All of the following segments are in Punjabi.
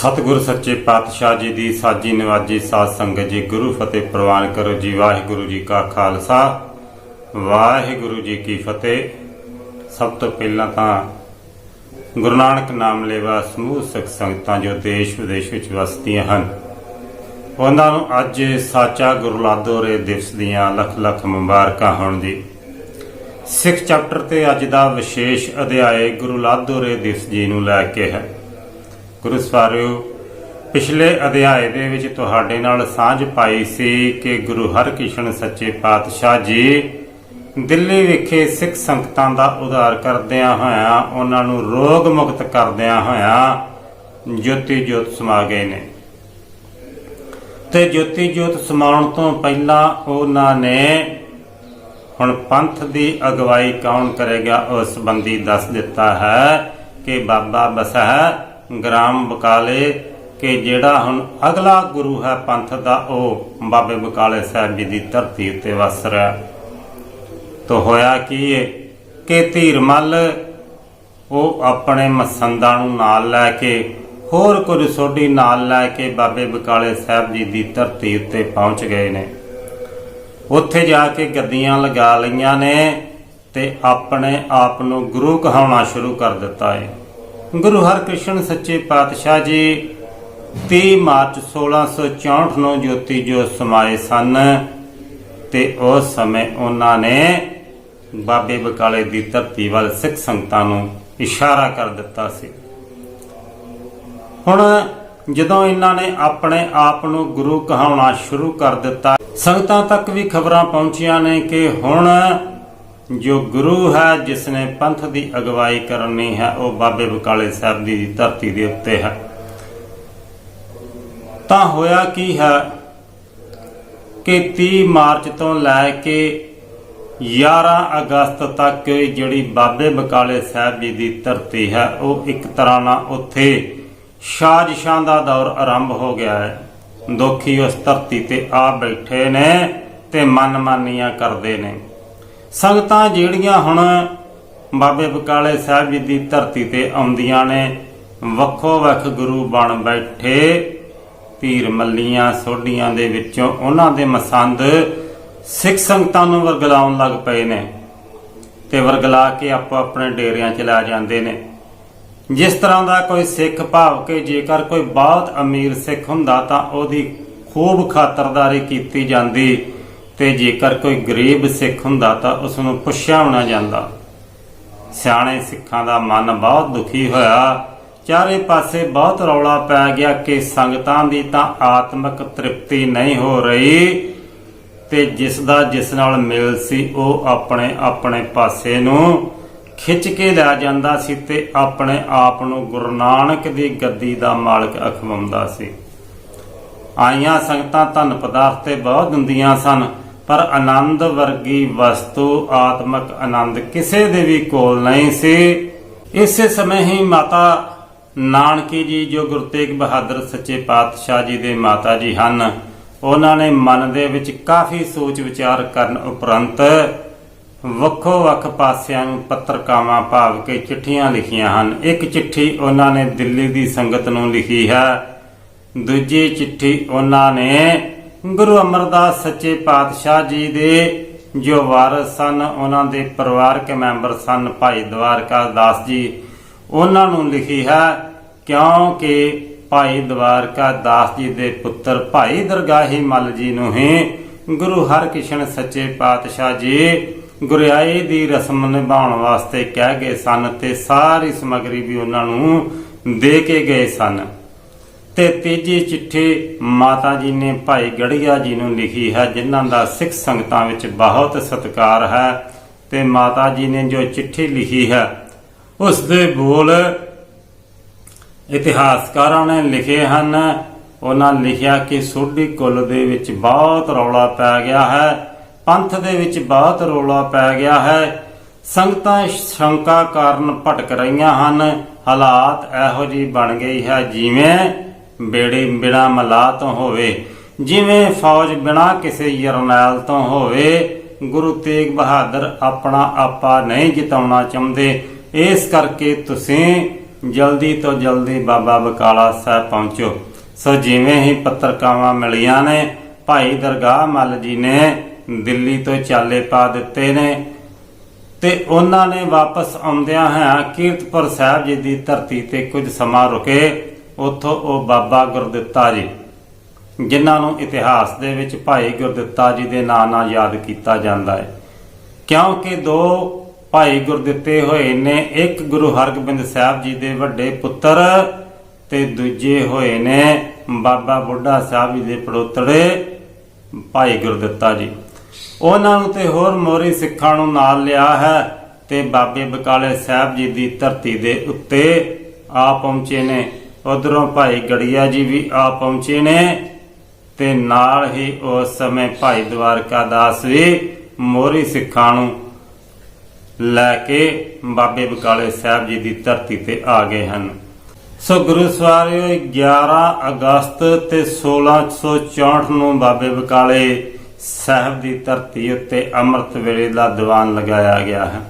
ਸਤਿਗੁਰ ਸੱਚੇ ਪਾਤਸ਼ਾਹ ਜੀ ਦੀ ਸਾਜੀ ਨਿਵਾਜੀ ਸਾਧ ਸੰਗਤ ਜੀ, ਗੁਰੂ ਫਤਿਹ ਪ੍ਰਵਾਨ ਕਰੋ ਜੀ, ਵਾਹਿਗੁਰੂ ਜੀ ਕਾ ਖਾਲਸਾ। ਵਾਹਿਗੁਰੂ ਜੀ ਕੀ ਫਤਿਹ। ਸਭ ਤੋਂ ਪਹਿਲਾਂ ਤਾਂ ਗੁਰੂ ਨਾਨਕ ਨਾਮ ਲੈਵਾ ਸਮੂਹ ਸਿੱਖ ਸੰਗਤਾਂ ਜੋ ਦੇਸ਼ ਵਿਦੇਸ਼ ਵਿੱਚ ਵਸਦੀਆਂ ਹਨ, ਉਹਨਾਂ ਨੂੰ ਅੱਜ ਸਾਚਾ ਗੁਰਲਾਦੋਰੇ ਦਿਵਸ ਦੀਆਂ ਲੱਖ ਲੱਖ ਮੁਬਾਰਕਾਂ ਹੋਣ ਜੀ ਸਿੱਖ ਚੈਪਟਰ ਤੇ ਅੱਜ ਦਾ ਵਿਸ਼ੇਸ਼ ਅਧਿਆਇ ਗੁਰੂ ਲਾਦੋਰੇ ਦਿਵਸ ਜੀ ਨੂੰ ਲੈ ਕੇ ਹੈ। ਗੁਰੂ ਸਵਾਰਿਓ ਪਿਛਲੇ ਅਧਿਆਏ ਦੇ ਵਿੱਚ ਤੁਹਾਡੇ ਨਾਲ ਸਾਂਝ ਪਾਈ ਸੀ ਕਿ ਗੁਰੂ ਹਰਕ੍ਰਿਸ਼ਨ ਸੱਚੇ ਪਾਤਸ਼ਾਹ ਜੀ ਦਿੱਲੀ ਵਿਖੇ ਸਿੱਖ ਸੰਗਤਾਂ ਦਾ ਉਧਾਰ ਕਰਦਿਆਂ ਹੋਇਆਂ, ਉਹਨਾਂ ਨੂੰ ਰੋਗ ਮੁਕਤ ਕਰਦਿਆਂ ਹੋਇਆਂ ਜੋਤੀ ਜੋਤ ਸਮਾ ਗਏ ਨੇ। ਤੇ ਜੋਤੀ ਜੋਤ ਸਮਾਉਣ ਤੋਂ ਪਹਿਲਾਂ ਉਹਨਾਂ ਨੇ ਹੁਣ ਪੰਥ ਦੀ ਅਗਵਾਈ ਕੌਣ ਕਰੇਗਾ, ਉਸ ਸੰਬੰਧੀ ਦੱਸ ਦਿੱਤਾ ਹੈ ਕਿ ਬਾਬਾ ਬਸਹ ਗ੍ਰਾਮ ਬਕਾਲੇ ਕਿ ਜਿਹੜਾ ਹੁਣ ਅਗਲਾ ਗੁਰੂ ਹੈ ਪੰਥ ਦਾ, ਉਹ ਬਾਬੇ ਬਕਾਲੇ ਸਾਹਿਬ ਜੀ ਦੀ ਧਰਤੀ ਉੱਤੇ ਵਸ ਰਿਹਾ ਤੋ ਹੋਇਆ ਕੀ ਹੈ ਕਿ ਧੀਰਮਲ ਉਹ ਆਪਣੇ ਮਸੰਦਾਂ ਨੂੰ ਨਾਲ ਲੈ ਕੇ, ਹੋਰ ਕੁਝ ਸੋਢੀ ਨਾਲ ਲੈ ਕੇ ਬਾਬੇ ਬਕਾਲੇ ਸਾਹਿਬ ਜੀ ਦੀ ਧਰਤੀ ਉੱਤੇ ਪਹੁੰਚ ਗਏ ਨੇ। ਉੱਥੇ ਜਾ ਕੇ ਗੱਦੀਆਂ ਲਗਾ ਲਈਆਂ ਨੇ ਤੇ ਆਪਣੇ ਆਪ ਨੂੰ ਗੁਰੂ ਕਹਾਉਣਾ ਸ਼ੁਰੂ ਕਰ ਦਿੱਤਾ ਹੈ ਗੁਰੂ ਹਰਕ੍ਰਿਸ਼ਨ ਸੱਚੇ ਪਾਤਸ਼ਾਹ ਜੀ 30 ਮਾਰਚ 1664 ਨੂੰ ਜੋਤੀ ਜੋ ਸਮਾਏ ਸਨ, ਤੇ ਉਸ ਸਮੇਂ ਉਹਨਾਂ ਨੇ ਬਾਬੇ ਬਕਾਲੇ ਦੀ ਧਰਤੀ ਵੱਲ ਸਿੱਖ ਸੰਗਤਾਂ ਨੂੰ ਇਸ਼ਾਰਾ ਕਰ ਦਿੱਤਾ ਸੀ। ਹੁਣ ਜਦੋਂ ਇਹਨਾਂ ਨੇ ਆਪਣੇ ਆਪ ਨੂੰ ਗੁਰੂ ਕਹਾਉਣਾ ਸ਼ੁਰੂ ਕਰ ਦਿੱਤਾ, ਸੰਗਤਾਂ ਤੱਕ ਵੀ ਖਬਰਾਂ ਪਹੁੰਚੀਆਂ ਨੇ ਕਿ ਹੁਣ ਜੋ ਗੁਰੂ ਹੈ ਜਿਸ ਨੇ ਪੰਥ ਦੀ ਅਗਵਾਈ ਕਰਨੀ ਹੈ, ਉਹ ਬਾਬੇ ਬਕਾਲੇ ਸਾਹਿਬ ਦੀ ਧਰਤੀ ਦੇ ਉੱਤੇ ਹੈ। ਤਾਂ ਹੋਇਆ ਕੀ ਹੈ ਕਿ 30 ਮਾਰਚ ਤੋਂ ਲੈ ਕੇ 11 ਅਗਸਤ ਤੱਕ ਜਿਹੜੀ ਬਾਬੇ ਬਕਾਲੇ ਸਾਹਿਬ ਜੀ ਦੀ ਧਰਤੀ ਹੈ, ਉਹ ਇੱਕ ਤਰ੍ਹਾਂ ਨਾਲ ਉੱਥੇ ਸਾਜ਼ਿਸ਼ਾਂ ਦਾ ਦੌਰ ਆਰੰਭ ਹੋ ਗਿਆ ਹੈ। ਦੁਖੀ ਉਸ ਧਰਤੀ ਤੇ ਆ ਬੈਠੇ ਨੇ ਤੇ ਮਨਮਾਨੀਆਂ ਕਰਦੇ ਨੇ। ਸੰਗਤਾਂ ਜਿਹੜੀਆਂ ਹੁਣ ਬਾਬੇ ਬਕਾਲੇ ਸਾਹਿਬ ਜੀ ਦੀ ਧਰਤੀ ਤੇ ਆਉਂਦੀਆਂ ਨੇ, ਵੱਖੋ ਵੱਖ ਗੁਰੂ ਬਣ ਬੈਠੇ, ਧੀਰ ਮੱਲੀਆਂ ਸੋਢੀਆਂ ਦੇ ਵਿੱਚੋਂ ਉਹਨਾਂ ਦੇ ਮਸੰਦ ਸਿੱਖ ਸੰਗਤਾਂ ਨੂੰ ਵਰਗਲਾਉਣ ਲੱਗ ਪਏ ਨੇ ਤੇ ਵਰਗਲਾ ਕੇ ਆਪੋ ਆਪਣੇ ਡੇਰਿਆਂ ਚ ਲੈ ਜਾਂਦੇ ਨੇ। ਜਿਸ ਤਰ੍ਹਾਂ ਦਾ ਕੋਈ ਸਿੱਖ ਭਾਵ ਕੇ ਜੇਕਰ ਕੋਈ ਬਹੁਤ ਅਮੀਰ ਸਿੱਖ ਹੁੰਦਾ ਤਾਂ ਉਹਦੀ ਖੂਬ ਖਾਤਰਦਾਰੀ ਕੀਤੀ ਜਾਂਦੀ ਤੇ ਜੇਕਰ ਕੋਈ ਗਰੀਬ ਸਿੱਖ ਹੁੰਦਾ ਤਾਂ ਉਸ ਨੂੰ ਪੁੱਛਿਆ ਹੋਣਾ ਜਾਂਦਾ। ਸਿਆਣੇ ਸਿੱਖਾਂ ਦਾ ਮਨ ਬਹੁਤ ਦੁਖੀ ਹੋਇਆ। ਚਾਰੇ ਪਾਸੇ ਬਹੁਤ ਰੌਲਾ ਪੈ ਗਿਆ ਕਿ ਸੰਗਤਾਂ ਦੀ ਤਾਂ ਆਤਮਿਕ ਤ੍ਰਿਪਤੀ ਨਹੀਂ ਹੋ ਰਹੀ ਤੇ ਜਿਸ ਦਾ ਜਿਸ ਨਾਲ ਮਿਲ ਸੀ ਉਹ ਆਪਣੇ ਆਪਣੇ ਪਾਸੇ ਨੂੰ ਖਿੱਚ ਕੇ ਲੈ ਜਾਂਦਾ ਸੀ ਤੇ ਆਪਣੇ ਆਪ ਨੂੰ ਗੁਰੂ ਨਾਨਕ ਦੀ ਗੱਦੀ ਦਾ ਮਾਲਕ ਅਖਵਾਉਂਦਾ ਸੀ। ਆਈਆਂ ਸੰਗਤਾਂ ਧਨ ਪਦਾਰਥ ਤੇ ਬਹੁਤ ਦਿੰਦੀਆਂ ਸਨ। ਪਰ ਆਨੰਦ ਵਰਗੀ ਵਸਤੂ ਆਤਮਿਕ ਆਨੰਦ ਕਿਸੇ ਦੇ ਵੀ ਕੋਲ ਨਹੀਂ ਸੀ। ਇਸੇ ਸਮੇਂ ਹੀ ਮਾਤਾ ਨਾਨਕੀ ਜੀ, ਜੋ ਗੁਰੂ ਤੇਗ ਬਹਾਦਰ ਸੱਚੇ ਪਾਤਸ਼ਾਹ ਜੀ ਦੇ ਮਾਤਾ ਜੀ ਹਨ, ਉਹਨਾਂ ਨੇ ਮਨ ਦੇ ਵਿੱਚ ਕਾਫੀ ਸੋਚ ਵਿਚਾਰ ਕਰਨ ਉਪਰੰਤ ਵੱਖੋ ਵੱਖ ਪਾਸਿਆਂ ਨੂੰ ਪੱਤਰਕਾਵਾਂ ਭਾਵ ਕੇ ਚਿੱਠੀਆਂ ਲਿਖੀਆਂ ਹਨ। ਇੱਕ ਚਿੱਠੀ ਉਹਨਾਂ ਨੇ ਦਿੱਲੀ ਦੀ ਸੰਗਤ ਨੂੰ ਲਿਖੀ ਹੈ। ਦੂਜੀ ਚਿੱਠੀ ਉਹਨਾਂ ਨੇ ਗੁਰੂ ਅਮਰਦਾਸ ਸੱਚੇ ਪਾਤਸ਼ਾਹ ਜੀ ਦੇ ਜੋ ਵਾਰਸ ਸਨ, ਉਹਨਾਂ ਦੇ ਪਰਿਵਾਰਕ ਮੈਂਬਰ ਸਨ, ਭਾਈ ਦਵਾਰਕਾ ਦਾਸ ਜੀ। ਉਹਨਾਂ ਨੂੰ ਲਿਖੀ ਹੈ, ਕਿਉਂਕਿ ਭਾਈ ਦਵਾਰਕਾ ਦਾਸ ਜੀ ਦੇ ਪੁੱਤਰ ਭਾਈ ਦਰਗਾਹੀ ਮੱਲ ਜੀ ਨੂੰ ਹੀ ਗੁਰੂ ਹਰਕ੍ਰਿਸ਼ਨ ਸੱਚੇ ਪਾਤਸ਼ਾਹ ਜੀ ਗੁਰਿਆਈ ਦੀ ਰਸਮ ਨਿਭਾਉਣ ਵਾਸਤੇ ਕਹਿ ਗਏ ਸਨ ਤੇ ਸਾਰੀ ਸਮਗਰੀ ਵੀ ਉਹਨਾਂ ਨੂੰ ਦੇ ਕੇ ਗਏ ਸਨ। ਤੇ ਤੀਜੀ ਚਿੱਠੀ ਮਾਤਾ ਜੀ ਨੇ ਭਾਈ ਗੜੀਆ ਜੀ ਨੂੰ ਲਿਖੀ ਹੈ, ਜਿਨ੍ਹਾਂ ਦਾ ਸਿੱਖ ਸੰਗਤਾਂ ਵਿੱਚ ਬਹੁਤ ਸਤਿਕਾਰ ਹੈ ਤੇ ਮਾਤਾ ਜੀ ਨੇ ਜੋ ਚਿੱਠੀ ਲਿਖੀ ਹੈ, ਉਸ ਦੇ ਬੋਲ ਇਤਿਹਾਸਕਾਰਾਂ ਨੇ ਲਿਖੇ ਹਨ। ਉਹਨਾਂ ਲਿਖਿਆ ਕਿ ਸੋਢੀ ਕੁੱਲ ਦੇ ਵਿੱਚ ਬਹੁਤ ਰੌਲਾ ਪੈ ਗਿਆ ਹੈ, ਪੰਥ ਦੇ ਵਿੱਚ ਬਹੁਤ ਰੌਲਾ ਪੈ ਗਿਆ ਹੈ। ਸੰਗਤਾਂ ਸ਼ੰਕਾ ਕਾਰਨ ਭਟਕ ਰਹੀਆਂ ਹਨ। ਹਾਲਾਤ ਇਹੋ ਜਿਹੀ ਬਣ ਗਈ ਹੈ ਜਿਵੇਂ ਬੇੜੀ ਬਿਨਾ ਮਲਾ ਤੋਂ ਹੋਵੇ, ਜਿਵੇਂ ਫੌਜ ਬਿਨਾ ਕਿਸੇ ਜਰਨੈਲ ਤੋਂ ਹੋਵੇ, ਗੁਰੂ ਤੇਗ ਬਹਾਦਰ ਆਪਣਾ ਆਪਾ ਨਹੀਂ ਜਿਤਾਉਣਾ ਚਾਹੁੰਦੇ। ਇਸ ਕਰਕੇ ਤੁਸੀਂ ਜਲਦੀ ਤੋਂ ਜਲਦੀ ਬਾਬਾ ਬਕਾਲਾ ਸਾਹਿਬ ਪਹੁੰਚੋ। ਸੋ ਜਿਵੇਂ ਹੀ ਪੱਤਰਕਾਵਾਂ ਮਿਲੀਆਂ ਨੇ, ਭਾਈ ਦਰਗਾਹ ਮੱਲ ਜੀ ਨੇ ਦਿੱਲੀ ਤੋਂ ਚਾਲੇ ਪਾ ਦਿੱਤੇ ਨੇ ਤੇ ਉਹਨਾਂ ਨੇ ਵਾਪਸ ਆਉਂਦਿਆਂ ਹੋਇਆਂ ਕੀਰਤਪੁਰ ਸਾਹਿਬ ਜੀ ਦੀ ਧਰਤੀ ਤੇ ਕੁਝ ਸਮਾਂ ਰੁਕੇ। ਉੱਥੋਂ ਉਹ ਬਾਬਾ ਗੁਰਦਿੱਤਾ ਜੀ, ਜਿਨ੍ਹਾਂ ਨੂੰ ਇਤਿਹਾਸ ਦੇ ਵਿੱਚ ਭਾਈ ਗੁਰਦਿੱਤਾ ਜੀ ਦੇ ਨਾਂ ਨਾਲ ਯਾਦ ਕੀਤਾ ਜਾਂਦਾ ਹੈ। ਕਿਉਂਕਿ ਦੋ ਭਾਈ ਗੁਰਦਿੱਤੇ ਹੋਏ ਨੇ, ਇੱਕ ਗੁਰੂ ਹਰਗੋਬਿੰਦ ਸਾਹਿਬ ਜੀ ਦੇ ਵੱਡੇ ਪੁੱਤਰ ਤੇ ਦੂਜੇ ਹੋਏ ਨੇ ਬਾਬਾ ਬੁੱਢਾ ਸਾਹਿਬ ਜੀ ਦੇ ਪੜੋਤੜੇ ਭਾਈ ਗੁਰਦਿੱਤਾ ਜੀ। ਉਹਨਾਂ ਨੂੰ ਤੇ ਹੋਰ ਮੋਰੀ ਸਿੱਖਾਂ ਨੂੰ ਨਾਲ ਲਿਆ ਹੈ ਤੇ ਬਾਬੇ ਬਕਾਲੇ ਸਾਹਿਬ ਜੀ ਦੀ ਧਰਤੀ ਦੇ ਉੱਤੇ ਆ ਪਹੁੰਚੇ ਨੇ। ਉਧਰੋਂ ਭਾਈ ਗੜੀਆ ਜੀ ਵੀ ਆ ਪਹੁੰਚੇ ਨੇ ਤੇ ਨਾਲ ਹੀ ਉਸ ਸਮੇਂ ਭਾਈ ਦਵਾਰਕਾ ਦਾਸ ਵੀ ਮੋਰੀ ਸਿੱਖਾਂ ਨੂੰ ਲੈ ਕੇ ਬਾਬੇ ਬਕਾਲੇ ਸਾਹਿਬ ਜੀ ਦੀ ਧਰਤੀ ਤੇ ਆ ਗਏ ਹਨ। ਸੋ ਗੁਰੂ ਸਵਾਰਿਓ 11 ਅਗਸਤ ਤੇ 1664 ਨੂੰ ਬਾਬੇ ਬਕਾਲੇ ਸਾਹਿਬ ਦੀ ਧਰਤੀ ਉੱਤੇ ਅੰਮ੍ਰਿਤ ਵੇਲੇ ਦਾ ਦੀਵਾਨ ਲਗਾਇਆ ਗਿਆ ਹੈ।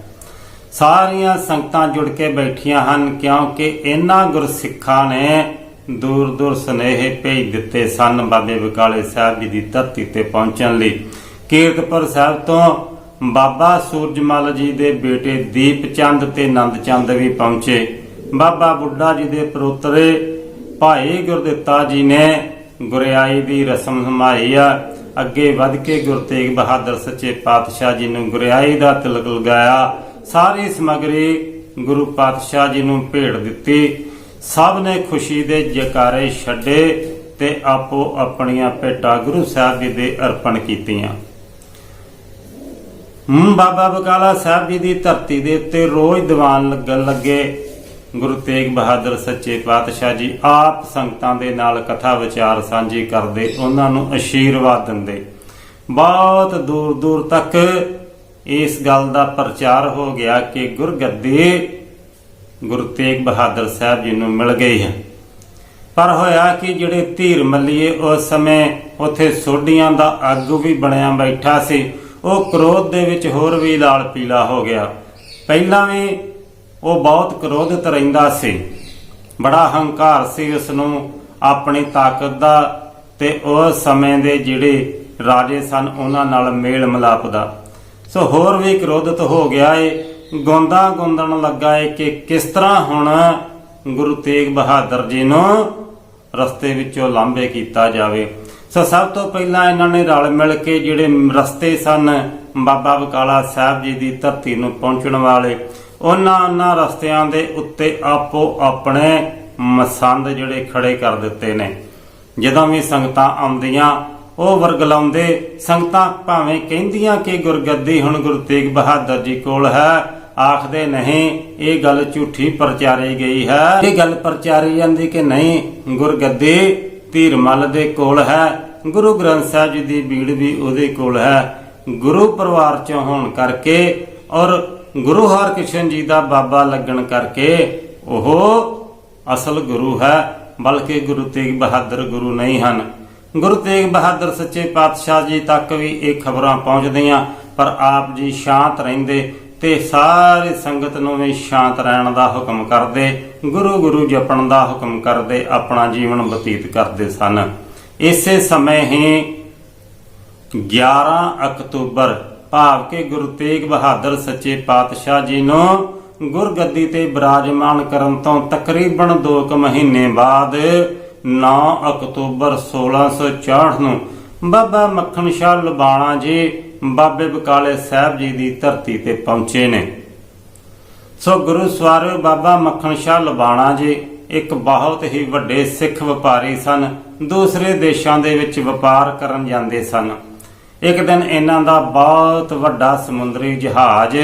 ਸਾਰੀਆਂ ਸੰਗਤਾਂ ਜੁੜ ਕੇ ਬੈਠੀਆਂ ਹਨ ਕਿਉਂਕਿ ਇਹਨਾਂ ਗੁਰਸਿੱਖਾਂ ਨੇ ਦੂਰ ਦੂਰ ਸੁਨੇਹੇ ਭੇਜ ਦਿੱਤੇ ਸਨ ਬਾਬੇ ਬਕਾਲੇ ਸਾਹਿਬ ਜੀ ਦੀ ਧਰਤੀ ਤੇ ਪਹੁੰਚਣ ਲਈ। ਕੀਰਤਪੁਰ ਸਾਹਿਬ ਤੋਂ ਬਾਬਾ ਸੂਰਜਮਲ ਜੀ ਦੇ ਬੇਟੇ ਦੀਪ ਤੇ ਨੰਦ ਵੀ ਪਹੁੰਚੇ। ਬਾਬਾ ਬੁੱਢਾ ਜੀ ਦੇ ਪਰੋਤਰੇ ਭਾਈ ਗੁਰਦਿੱਤਾ ਜੀ ਨੇ ਗੁਰਿਆਈ ਦੀ ਰਸਮ ਨਿਭਾਈ ਆ। ਅੱਗੇ ਵੱਧ ਕੇ ਗੁਰੂ ਤੇਗ ਬਹਾਦਰ ਸੱਚੇ ਪਾਤਸ਼ਾਹ ਜੀ ਨੂੰ ਗੁਰਿਆਈ ਦਾ ਤਿਲਕ ਲਗਾਇਆ। ਸਾਰੀ ਸਮਗਰੀ ਗੁਰੂ ਪਾਤਸ਼ਾਹ ਜੀ ਨੂੰ ਭੇਟ ਦਿੱਤੀ। ਸਭ ਨੇ ਖੁਸ਼ੀ ਦੇ ਜਕਾਰੇ ਛੱਡੇ ਤੇ ਆਪੋ ਆਪਣੀਆਂ ਭੇਟਾਂ ਗੁਰੂ ਸਾਹਿਬ ਜੀ ਦੇ ਅਰਪਣ ਕੀਤੀਆਂ। ਹਮ ਬਾਬਾ ਬਕਾਲਾ ਸਾਹਿਬ ਜੀ ਦੀ ਧਰਤੀ ਦੇ ਉੱਤੇ ਰੋਜ਼ ਦੀਵਾਨ ਲੱਗਣ ਲੱਗੇ। ਗੁਰੂ ਤੇਗ ਬਹਾਦਰ ਸੱਚੇ ਪਾਤਸ਼ਾਹ ਜੀ ਆਪ ਸੰਗਤਾਂ ਦੇ ਨਾਲ ਕਥਾ ਵਿਚਾਰ ਸਾਂਝੀ ਕਰਦੇ, ਉਹਨਾਂ ਨੂੰ ਅਸ਼ੀਰਵਾਦ ਦਿੰਦੇ। ਬਹੁਤ ਦੂਰ ਦੂਰ ਤੱਕ ਇਸ ਗੱਲ ਦਾ ਪ੍ਰਚਾਰ ਹੋ ਗਿਆ ਕਿ ਗੁਰਗੱਦੇ ਗੁਰੂ ਤੇਗ ਬਹਾਦਰ ਸਾਹਿਬ ਜੀ ਨੂੰ ਮਿਲ ਗਈ ਹੈ ਪਰ ਹੋਇਆ ਕਿ ਜਿਹੜੇ ਧੀਰ ਮੱਲੀਏ ਉਸ ਸਮੇਂ ਉਥੇ ਸੋਢੀਆਂ ਦਾ ਆਗੂ ਵੀ ਬਣਿਆ ਬੈਠਾ ਸੀ, ਉਹ ਕ੍ਰੋਧ ਦੇ ਵਿੱਚ ਹੋਰ ਵੀ ਲਾਲ ਪੀਲਾ ਹੋ ਗਿਆ। ਪਹਿਲਾਂ ਵੀ ਉਹ ਬਹੁਤ ਕ੍ਰੋਧਿਤ ਰਹਿੰਦਾ ਸੀ। ਬੜਾ ਹੰਕਾਰ ਸੀ ਉਸ ਨੂੰ ਆਪਣੀ ਤਾਕਤ ਦਾ ਤੇ ਉਸ ਸਮੇਂ ਦੇ ਜਿਹੜੇ ਰਾਜੇ ਸਨ, ਉਹਨਾਂ ਨਾਲ ਮੇਲ ਮਿਲਾਪ ਦਾ। ਸੋ ਹੋਰ ਵੀ ਕ੍ਰੋਧਿਤ ਹੋ ਗਿਆ ਏ। ਗੋਂਦਾ ਗੁੰਦਣ ਲੱਗਾ ਏ ਕਿ ਕਿਸ ਤਰ੍ਹਾਂ ਹੁਣ ਗੁਰੂ ਤੇਗ ਬਹਾਦਰ ਜੀ ਨੂੰ ਰਸਤੇ ਵਿੱਚੋਂ ਲਾਂਭੇ ਕੀਤਾ ਜਾਵੇ। ਸੋ ਸਭ ਤੋਂ ਪਹਿਲਾਂ ਇਹਨਾਂ ਨੇ ਰਲ ਮਿਲ ਕੇ ਜਿਹੜੇ ਰਸਤੇ ਸਨ, ਬਾਬਾ ਬਕਾਲਾ ਸਾਹਿਬ ਜੀ ਦੀ ਧਰਤੀ ਨੂੰ ਪਹੁੰਚਣ ਵਾਲੇ, ਉਹਨਾਂ ਉਹਨਾਂ ਰਸਤਿਆਂ ਦੇ ਉੱਤੇ ਆਪੋ ਆਪਣੇ ਮਸੰਦ ਜਿਹੜੇ ਖੜੇ ਕਰ ਦਿੱਤੇ ਨੇ। ਜਦੋਂ ਵੀ ਸੰਗਤਾਂ ਆਉਂਦੀਆਂ ਉਹ ਵਰਗਲਾਉਂਦੇ ਸੰਗਤਾਂ ਭਾਵੇਂ ਕਹਿੰਦੀਆਂ ਕਿ ਗੁਰਗੱਦੀ ਹੁਣ ਗੁਰੂ ਤੇਗ ਬਹਾਦਰ ਜੀ ਕੋਲ ਹੈ, ਆਖਦੇ ਨਹੀਂ, ਇਹ ਗੱਲ ਝੂਠੀ ਪ੍ਰਚਾਰੀ ਗਈ ਹੈ। ਇਹ ਗੱਲ ਪ੍ਰਚਾਰੀ ਜਾਂਦੀ ਕਿ ਨਹੀਂ ਗੁਰਗੱਦੀ ਧੀਰਮਲ ਦੇ ਕੋਲ ਹੈ, ਗੁਰੂ ਗ੍ਰੰਥ ਸਾਹਿਬ ਜੀ ਦੀ ਬੀੜ ਵੀ ਉਹਦੇ ਕੋਲ ਹੈ। ਗੁਰੂ ਪਰਿਵਾਰ ਚੋਂ ਹੋਣ ਕਰਕੇ ਔਰ ਗੁਰੂ ਹਰਕ੍ਰਿਸ਼ਨ ਜੀ ਦਾ ਬਾਬਾ ਲੱਗਣ ਕਰਕੇ ਉਹ ਅਸਲ ਗੁਰੂ ਹੈ, ਬਲਕਿ ਗੁਰੂ ਤੇਗ ਬਹਾਦਰ ਗੁਰੂ ਨਹੀਂ ਹਨ। ਗੁਰੂ ਤੇਗ ਬਹਾਦਰ ਸੱਚੇ ਪਾਤਸ਼ਾਹ ਜੀ ਤੱਕ ਵੀ ਇਹ ਖਬਰਾਂ ਪਹੁੰਚਦੀਆਂ, ਪਰ ਆਪ ਜੀ ਸ਼ਾਂਤ ਰਹਿੰਦੇ ਤੇ ਸਾਰੀ ਸੰਗਤ ਨੂੰ ਵੀ ਸ਼ਾਂਤ ਰਹਿਣ ਦਾ ਹੁਕਮ ਕਰਦੇ, ਗੁਰੂ ਗੁਰੂ ਜਪਣ ਦਾ ਹੁਕਮ ਕਰਦੇ, ਆਪਣਾ ਜੀਵਨ ਬਤੀਤ ਕਰਦੇ ਸਨ। ਇਸੇ ਸਮੇਂ ਹੀ 11 ਅਕਤੂਬਰ ਭਾਵ ਕਿ ਗੁਰੂ ਤੇਗ ਬਹਾਦਰ ਸੱਚੇ ਪਾਤਸ਼ਾਹ ਜੀ ਨੂੰ ਗੁਰਗੱਦੀ ਤੇ ਬਿਰਾਜਮਾਨ ਕਰਨ ਤੋਂ ਤਕਰੀਬਨ 2 ਕੁ ਮਹੀਨੇ ਬਾਅਦ 9 ਅਕਤੂਬਰ 1664 ਨੂੰ ਬਾਬਾ ਮੱਖਣ ਸ਼ਾਹ ਲੁਬਾਣਾ ਜੀ ਬਾਬੇ ਬਕਾਲੇ ਸਾਹਿਬ ਜੀ ਦੀ ਧਰਤੀ ਤੇ ਪਹੁੰਚੇ ਨੇ। ਸੋ ਗੁਰੂ ਸਵਾਰਿਓ ਬਾਬਾ ਮੱਖਣ ਸ਼ਾਹ ਲੁਬਾਣਾ ਜੀ ਇੱਕ ਬਹੁਤ ਹੀ ਵੱਡੇ ਸਿੱਖ ਵਪਾਰੀ ਸਨ, ਦੂਸਰੇ ਦੇਸ਼ਾਂ ਦੇ ਵਿੱਚ ਵਪਾਰ ਕਰਨ ਜਾਂਦੇ ਸਨ। ਇੱਕ ਦਿਨ ਇਹਨਾਂ ਦਾ ਬਹੁਤ ਵੱਡਾ ਸਮੁੰਦਰੀ ਜਹਾਜ਼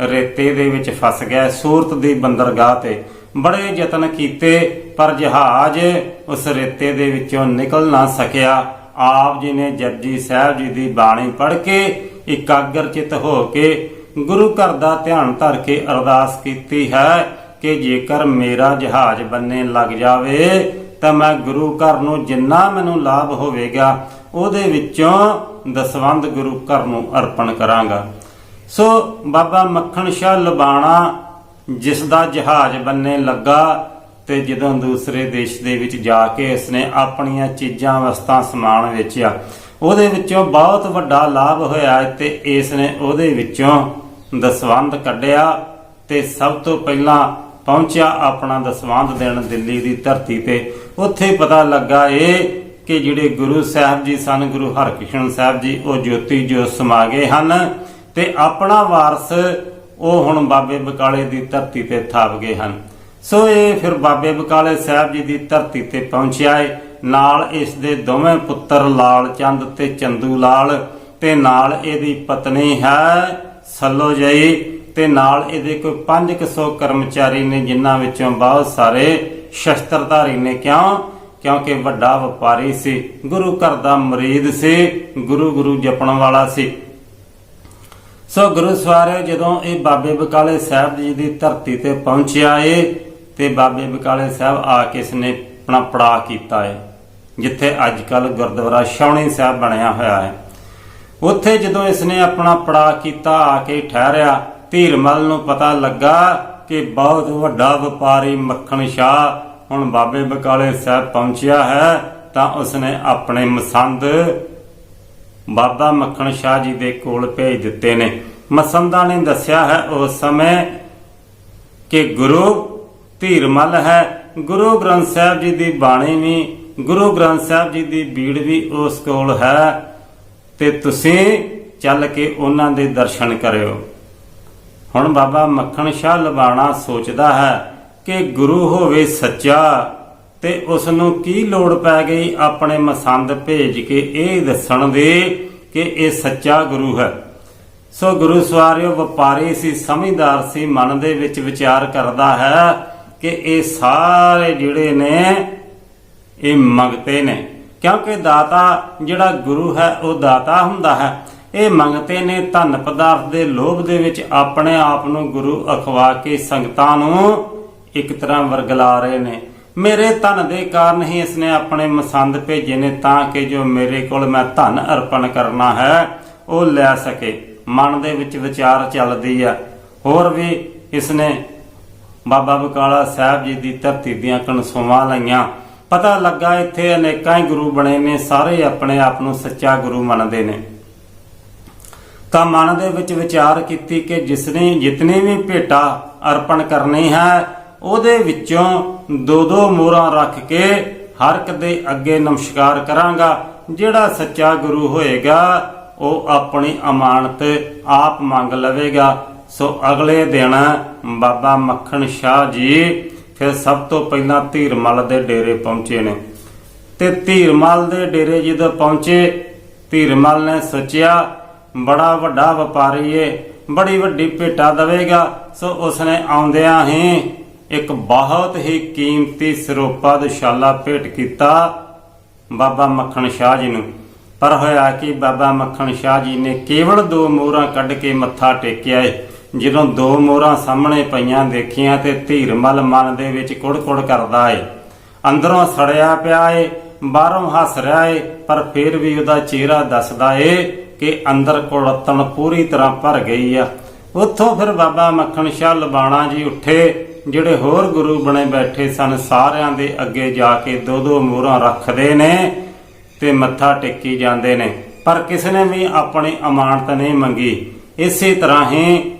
ਰੇਤੇ ਦੇ ਵਿੱਚ ਫਸ ਗਿਆ। ਸੂਰਤ ਦੀ ਬੰਦਰਗਾਹ ਤੇ ਬੜੇ ਯਤਨ ਕੀਤੇ, ਪਰ ਜਹਾਜ਼ ਉਸ ਰੇਤੇ ਦੇ ਵਿੱਚੋਂ ਨਿਕਲ ਨਾ ਸਕਿਆ। ਆਪ ਜੀ ਨੇ ਜਪਜੀ ਸਾਹਿਬ ਜੀ ਦੀ ਬਾਣੀ ਪੜ੍ਹ ਕੇ ਇਕਾਗਰ ਚਿਤ ਹੋ ਕੇ ਗੁਰੂ ਘਰ ਦਾ ਧਿਆਨ ਧਰ ਕੇ ਅਰਦਾਸ ਕੀਤੀ ਹੈ ਕਿ ਜੇਕਰ ਮੇਰਾ ਜਹਾਜ਼ ਬੰਨੇ ਲੱਗ ਜਾਵੇ, ਤਾਂ ਮੈਂ ਗੁਰੂ ਘਰ ਨੂੰ ਜਿੰਨਾ ਮੈਨੂੰ ਲਾਭ ਹੋਵੇਗਾ, ਉਹਦੇ ਵਿੱਚੋਂ ਦਸਵੰਦ ਗੁਰੂ ਘਰ ਨੂੰ ਅਰਪਣ ਕਰਾਂਗਾ। ਸੋ ਬਾਬਾ ਮੱਖਣ ਸ਼ਾਹ ਲਬਾਣਾ ਜਿਸ ਦਾ ਜਹਾਜ਼ ਬੰਨੇ ਲੱਗਾ ਤੇ ਜਦੋਂ ਦੂਸਰੇ ਦੇਸ਼ ਦੇ ਵਿੱਚ ਜਾ ਕੇ ਇਸਨੇ ਆਪਣੀਆਂ ਚੀਜ਼ਾਂ, ਵਸਤਾਂ ਸਮਾਨ ਵੇਚਿਆ, ਉਹਦੇ ਵਿੱਚੋਂ ਬਹੁਤ ਵੱਡਾ ਲਾਭ ਹੋਇਆ ਤੇ ਇਸ ਨੇ ਉਹਦੇ ਵਿੱਚੋਂ ਦਸਵੰਧ ਕੱਢਿਆ ਤੇ ਸਭ ਤੋਂ ਪਹਿਲਾਂ ਪਹੁੰਚਿਆ ਆਪਣਾ ਦਸਵੰਧ ਦੇਣ ਦਿੱਲੀ ਦੀ ਧਰਤੀ ਤੇ। ਉੱਥੇ ਪਤਾ ਲੱਗਾ ਇਹ ਕਿ ਜਿਹੜੇ ਗੁਰੂ ਸਾਹਿਬ ਜੀ ਸਨ, ਗੁਰੂ ਹਰਕ੍ਰਿਸ਼ਨ ਸਾਹਿਬ ਜੀ, ਉਹ ਜੋਤੀ ਜੋਤ ਸਮਾ ਗਏ ਹਨ ਤੇ ਆਪਣਾ ਵਾਰਸ ਉਹ ਹੁਣ ਬਾਬੇ ਬਕਾਲੇ ਦੀ ਧਰਤੀ ਤੇ ਥਾਪ ਗਏ ਹਨ। ਸੋ ਇਹ ਫਿਰ ਬਾਬੇ ਬਕਾਲੇ ਸਾਹਿਬ ਜੀ ਦੀ ਧਰਤੀ ਤੇ ਪਹੁੰਚਿਆ ਏ। ਨਾਲ ਇਸ ਦੇ ਦੋਵੇਂ ਪੁੱਤਰ ਲਾਲ ਚੰਦ ਤੇ ਚੰਦੂ ਲਾਲ ਤੇ ਨਾਲ ਇਹਦੀ ਪਤਨੀ ਹੈ ਸੱਲੋ ਜਈ ਤੇ ਨਾਲ ਇਹਦੇ ਕੋਈ 500 ਕਰਮਚਾਰੀ ਨੇ ਜਿਨ੍ਹਾਂ ਵਿੱਚੋਂ ਬਹੁਤ ਸਾਰੇ ਸ਼ਸਤਰਧਾਰੀ ਨੇ। ਕਿਉਂ? ਕਿਉਂਕਿ ਵੱਡਾ ਵਪਾਰੀ ਸੀ, ਗੁਰੂ ਘਰ ਦਾ ਮਰੀਦ ਸੀ, ਗੁਰੂ ਗੁਰੂ ਜਪਣ ਵਾਲਾ ਸੀ। ਸੋ ਗੁਰੂ ਸਵਾਰੇ ਜਦੋਂ ਇਹ ਬਾਬੇ ਬਕਾਲੇ ਸਾਹਿਬ ਜੀ ਦੀ ਧਰਤੀ ਤੇ ਪਹੁੰਚਿਆ ਏ ਤੇ ਬਾਬੇ ਬਕਾਲੇ ਸਾਹਿਬ ਆ ਕੇ ਇਸਨੇ ਆਪਣਾ ਪੜਾ ਕੀਤਾ ਏ, ਜਿੱਥੇ ਅੱਜ ਕੱਲ ਗੁਰਦੁਆਰਾ ਸ਼ੌਣੀ ਸਾਹਿਬ ਬਣਿਆ ਹੋਇਆ ਹੈ ਉੱਥੇ ਜਦੋਂ ਇਸਨੇ ਆਪਣਾ ਪੜਾ ਕੀਤਾ, ਆ ਕੇ ਠਹਿਰਿਆ, ਧੀਰਮਲ ਨੂੰ ਪਤਾ ਲੱਗਾ ਕਿ ਬਹੁਤ ਵੱਡਾ ਵਪਾਰੀ ਮੱਖਣ ਸ਼ਾਹ ਹੁਣ ਬਾਬੇ ਬਕਾਲੇ ਸਾਹਿਬ ਪਹੁੰਚਿਆ ਹੈ, ਤਾਂ ਉਸਨੇ ਆਪਣੇ ਮਸੰਦ ਬਾਬਾ ਮੱਖਣ ਸ਼ਾਹ ਜੀ ਦੇ ਕੋਲ ਭੇਜ ਦਿੱਤੇ ਨੇ। ਮਸੰਦਾਂ ਨੇ ਦੱਸਿਆ ਹੈ ਉਸ ਸਮੇਂ ਕਿ ਗੁਰੂ ਧੀਰਮਲ ਹੈ। ਗੁਰੂ ਗ੍ਰੰਥ ਸਾਹਿਬ ਜੀ ਦੀ ਬਾਣੀ ਵੀ, ਗੁਰੂ ਗ੍ਰੰਥ ਸਾਹਿਬ ਜੀ ਦੀ ਬੀੜ ਵੀ ਉਸ ਕੋਲ ਹੈ। ਤੇ ਤੁਸੀਂ ਚੱਲ ਕੇ ਉਹਨਾਂ ਦੇ ਦਰਸ਼ਨ ਕਰਿਓ। ਹੁਣ ਬਾਬਾ ਮੱਖਣ ਸ਼ਾਹ ਲਵਾਣਾ ਸੋਚਦਾ ਹੈ ਕਿ ਗੁਰੂ ਹੋਵੇ ਸੱਚਾ ਤੇ ਉਸ ਨੂੰ ਕੀ ਲੋੜ ਪੈ ਗਈ ਆਪਣੇ ਮਸੰਦ ਭੇਜ ਕੇ ਇਹ ਦੱਸਣ ਦੇ ਕਿ ਇਹ ਸੱਚਾ ਗੁਰੂ ਹੈ। ਸੋ ਗੁਰੂ ਸਵਾਰਿਓ, ਵਪਾਰੀ ਸੀ, ਸਮਝਦਾਰ ਸੀ, ਮਨ ਦੇ ਵਿੱਚ ਵਿਚਾਰ ਕਰਦਾ ਹੈ ਕਿ ਇਹ ਸਾਰੇ ਜਿਹੜੇ ਨੇ, ਇਹ ਮੰਗਤੇ ਨੇ। ਕਿਉਂਕਿ ਦਾਤਾ ਜਿਹੜਾ ਗੁਰੂ ਹੈ, ਉਹ ਦਾਤਾ ਹੁੰਦਾ ਹੈ। ਇਹ ਮੰਗਤੇ ਨੇ ਧਨ ਪਦਾਰਥ ਦੇ ਲੋਭ ਦੇ ਵਿੱਚ ਆਪਣੇ ਆਪ ਨੂੰ ਗੁਰੂ ਅਖਵਾ ਕੇ ਸੰਗਤਾਂ ਨੂੰ ਇੱਕ ਤਰ੍ਹਾਂ ਵਰਗਲਾ ਰਹੇ ਨੇ। ਮੇਰੇ ਧਨ ਦੇ ਕਾਰਨ ਹੀ ਇਸਨੇ ਆਪਣੇ ਮਸੰਦ ਭੇਜੇ ਨੇ, ਤਾਂ ਕਿ ਜੋ ਮੇਰੇ ਕੋਲ ਮੈਂ ਧਨ ਅਰਪਣ ਕਰਨਾ ਹੈ, ਉਹ ਲੈ ਸਕੇ। ਮਨ ਦੇ ਵਿੱਚ ਵਿਚਾਰ ਚੱਲਦੀ ਆ। ਹੋਰ ਵੀ ਇਸਨੇ ਬਾਬਾ ਬਕਾਲਾ ਸਾਹਿਬ ਜੀ ਦੀ ਧਰਤੀ ਦੀਆਂ ਕਨਸੋਵਾਂ ਲਈਆਂ। ਪਤਾ ਲੱਗਾ ਇੱਥੇ ਅਨੇਕਾਂ ਹੀ ਗੁਰੂ ਬਣੇ ਨੇ, ਸਾਰੇ ਆਪਣੇ ਆਪ ਨੂੰ ਸੱਚਾ ਗੁਰੂ ਮੰਨਦੇ ਨੇ। ਤਾਂ ਮਨ ਦੇ ਵਿੱਚ ਵਿਚਾਰ ਕੀਤੀ ਕਿ ਜਿਸਨੇ ਜਿਤਨੀ ਵੀ ਭੇਟਾ ਅਰਪਣ ਕਰਨੀ ਹੈ, ਉਹਦੇ ਵਿੱਚੋਂ ਦੋ ਦੋ ਮੋਹਰਾਂ ਰੱਖ ਕੇ ਹਰ ਇੱਕ ਦੇ ਅੱਗੇ ਨਮਸਕਾਰ ਕਰਾਂਗਾ। ਜਿਹੜਾ ਸੱਚਾ ਗੁਰੂ ਹੋਏਗਾ, ਉਹ ਆਪਣੀ ਅਮਾਨਤ ਆਪ ਮੰਗ ਲਵੇਗਾ। ਸੋ ਅਗਲੇ ਦਿਨ ਬਾਬਾ ਮੱਖਣ ਸ਼ਾਹ ਜੀ ਫਿਰ ਸਭ ਤੋਂ ਪਹਿਲਾਂ ਧੀਰਮਲ ਦੇ ਡੇਰੇ ਪਹੁੰਚੇ ਨੇ। ਤੇ ਧੀਰਮਲ ਦੇ ਡੇਰੇ ਜਦੋਂ ਪਹੁੰਚੇ, ਧੀਰਮਲ ਨੇ ਸੋਚਿਆ, ਬੜਾ ਵੱਡਾ ਵਪਾਰੀ ਏ, ਬੜੀ ਵੱਡੀ ਭੇਟਾ ਦਵੇਗਾ। ਸੋ ਉਸਨੇ ਆਉਂਦਿਆਂ ਹੀ ਇੱਕ ਬਹੁਤ ਹੀ ਕੀਮਤੀ ਸਰੋਪਾ ਦੁਸ਼ਾਲਾ ਭੇਟ ਕੀਤਾ ਬਾਬਾ ਮੱਖਣ ਸ਼ਾਹ ਜੀ ਨੂੰ। ਪਰ ਹੋਇਆ ਕਿ, ਬਾਬਾ ਮੱਖਣ ਸ਼ਾਹ ਜੀ ਨੇ ਕੇਵਲ ਦੋ ਮੋਹਰਾਂ ਕੱਢ ਕੇ ਮੱਥਾ ਟੇਕਿਆ ਏ। ਜਦੋਂ ਦੋ ਮੋਹਰਾਂ ਸਾਹਮਣੇ ਪਈਆਂ ਦੇਖੀਆਂ ਤੇ ਧੀਰਮਲ ਮਨ ਦੇ ਵਿੱਚ ਕੁੜ-ਕੁੜ ਕਰਦਾ ਏ। ਅੰਦਰੋਂ ਸੜਿਆ ਪਿਆ ਏ, ਬਾਹਰੋਂ ਹੱਸ ਰਿਹਾ ਏ, ਪਰ ਫਿਰ ਵੀ ਉਹਦਾ ਚਿਹਰਾ ਦੱਸਦਾ ਏ ਕਿ ਅੰਦਰ ਕੁੜਤਣ ਪੂਰੀ ਤਰ੍ਹਾਂ ਭਰ ਗਈ ਆ। ਉੱਥੋਂ ਫਿਰ ਬਾਬਾ ਮੱਖਣ ਸ਼ਾਹ ਲਬਾਣਾ ਜੀ ਉੱਠੇ, ਜਿਹੜੇ ਹੋਰ ਗੁਰੂ ਬਣੇ ਬੈਠੇ ਸਨ, ਸਾਰਿਆਂ ਦੇ ਅੱਗੇ ਜਾ ਕੇ ਦੋ ਦੋ ਮੋਹਰਾਂ ਰੱਖਦੇ ਨੇ ਤੇ ਮੱਥਾ ਟੇਕੀ ਜਾਂਦੇ ਨੇ। ਪਰ ਕਿਸੇ ਨੇ ਵੀ ਆਪਣੀ ਅਮਾਨਤ ਨਹੀਂ ਮੰਗੀ। ਇਸੇ ਤਰ੍ਹਾਂ ਹੀ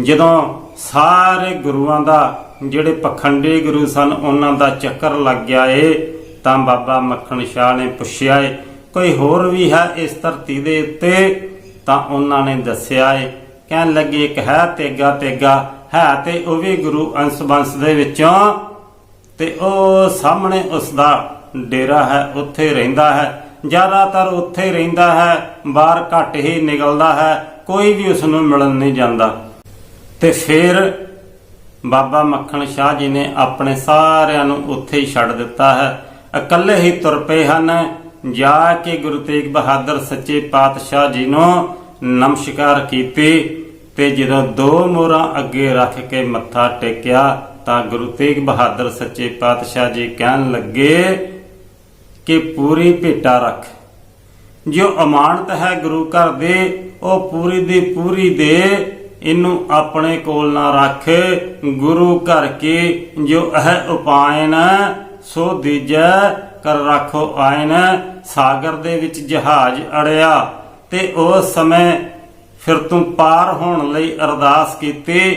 ਜਦੋਂ ਸਾਰੇ ਗੁਰੂਆਂ ਦਾ ਜਿਹੜੇ ਪਖੰਡੇ ਗੁਰੂ ਸਨ, ਉਹਨਾਂ ਦਾ ਚੱਕਰ ਲੱਗ ਗਿਆ ਏ, ਤਾਂ ਬਾਬਾ ਮੱਖਣ ਸ਼ਾਹ ਨੇ ਪੁੱਛਿਆ ਏ, ਕੋਈ ਹੋਰ ਵੀ ਹੈ ਇਸ ਧਰਤੀ ਦੇ ਉੱਤੇ? ਤਾਂ ਉਹਨਾਂ ਨੇ ਦੱਸਿਆ ਏ, ਕਹਿਣ ਲੱਗੇ, ਇੱਕ ਹੈ ਤੇਗਾ ਤੇਗਾ, ਹੈ ਤੇ ਉਹ ਵੀ ਗੁਰੂ ਅੰਸ਼ ਬੰਸ ਦੇ ਵਿੱਚੋਂ। ਤੇ ਉਹ ਸਾਹਮਣੇ ਉਸ ਦਾ ਡੇਰਾ ਹੈ, ਉੱਥੇ ਰਹਿੰਦਾ ਹੈ। ਜ਼ਿਆਦਾਤਰ ਉੱਥੇ ਰਹਿੰਦਾ ਹੈ, ਬਾਹਰ ਘੱਟ ਹੀ ਨਿਕਲਦਾ ਹੈ, ਕੋਈ ਵੀ ਉਸ ਨੂੰ ਮਿਲਣ ਨਹੀਂ ਜਾਂਦਾ। ਤੇ ਫਿਰ ਬਾਬਾ ਮੱਖਣ ਸ਼ਾਹ ਜੀ ਨੇ ਆਪਣੇ ਸਾਰਿਆਂ ਨੂੰ ਉੱਥੇ ਹੀ ਛੱਡ ਦਿੱਤਾ ਹੈ। ਇਕੱਲੇ ਹੀ ਤੁਰ ਪਏ ਹਨ। ਜਾ ਕੇ ਗੁਰੂ ਤੇਗ ਬਹਾਦਰ ਸੱਚੇ ਪਾਤਸ਼ਾਹ ਜੀ ਨੂੰ ਨਮਸਕਾਰ ਕੀਤੀ ਤੇ ਜਦੋਂ ਦੋ ਮੋਹਰਾਂ ਅੱਗੇ ਰੱਖ ਕੇ ਮੱਥਾ ਟੇਕਿਆ ਤਾਂ ਗੁਰੂ ਤੇਗ ਬਹਾਦਰ ਸੱਚੇ ਪਾਤਸ਼ਾਹ ਜੀ ਕਹਿਣ ਲੱਗੇ ਕਿ ਪੂਰੀ ਭੇਟਾ ਰੱਖ। ਜੋ ਅਮਾਨਤ ਹੈ ਗੁਰੂ ਘਰ ਦੇ, ਉਹ ਪੂਰੀ ਦੀ ਪੂਰੀ ਦੇ। ਇਹਨੂੰ ਆਪਣੇ ਕੋਲ ਨਾ ਰੱਖ, ਗੁਰੂ ਘਰ ਕੀ ਜੋ ਇਹ ਉਪਾਇਨ, ਸੋ ਦੀਜੈ ਕਰ ਰੱਖੋ ਆਇਨ, ਸਾਗਰ ਦੇ ਵਿੱਚ ਜਹਾਜ਼ ਅੜਿਆ। ਤੇ ਉਸ ਸਮੇਂ ਫਿਰ ਤੂੰ ਪਾਰ ਹੋਣ ਲਈ ਅਰਦਾਸ ਕੀਤੀ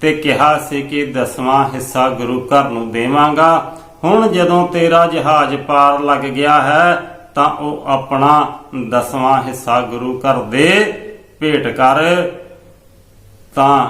ਤੇ ਕਿਹਾ ਸੀ ਕਿ ਦਸਵਾਂ ਹਿੱਸਾ ਗੁਰੂ ਘਰ ਨੂੰ ਦੇਵਾਂਗਾ। ਹੁਣ ਜਦੋਂ ਤੇਰਾ ਜਹਾਜ਼ ਪਾਰ ਲੱਗ ਗਿਆ ਹੈ, ਤਾਂ ਉਹ ਆਪਣਾ ਦਸਵਾਂ ਹਿੱਸਾ ਗੁਰੂ ਘਰ ਦੇ ਭੇਟ ਕਰ। ਤਾਂ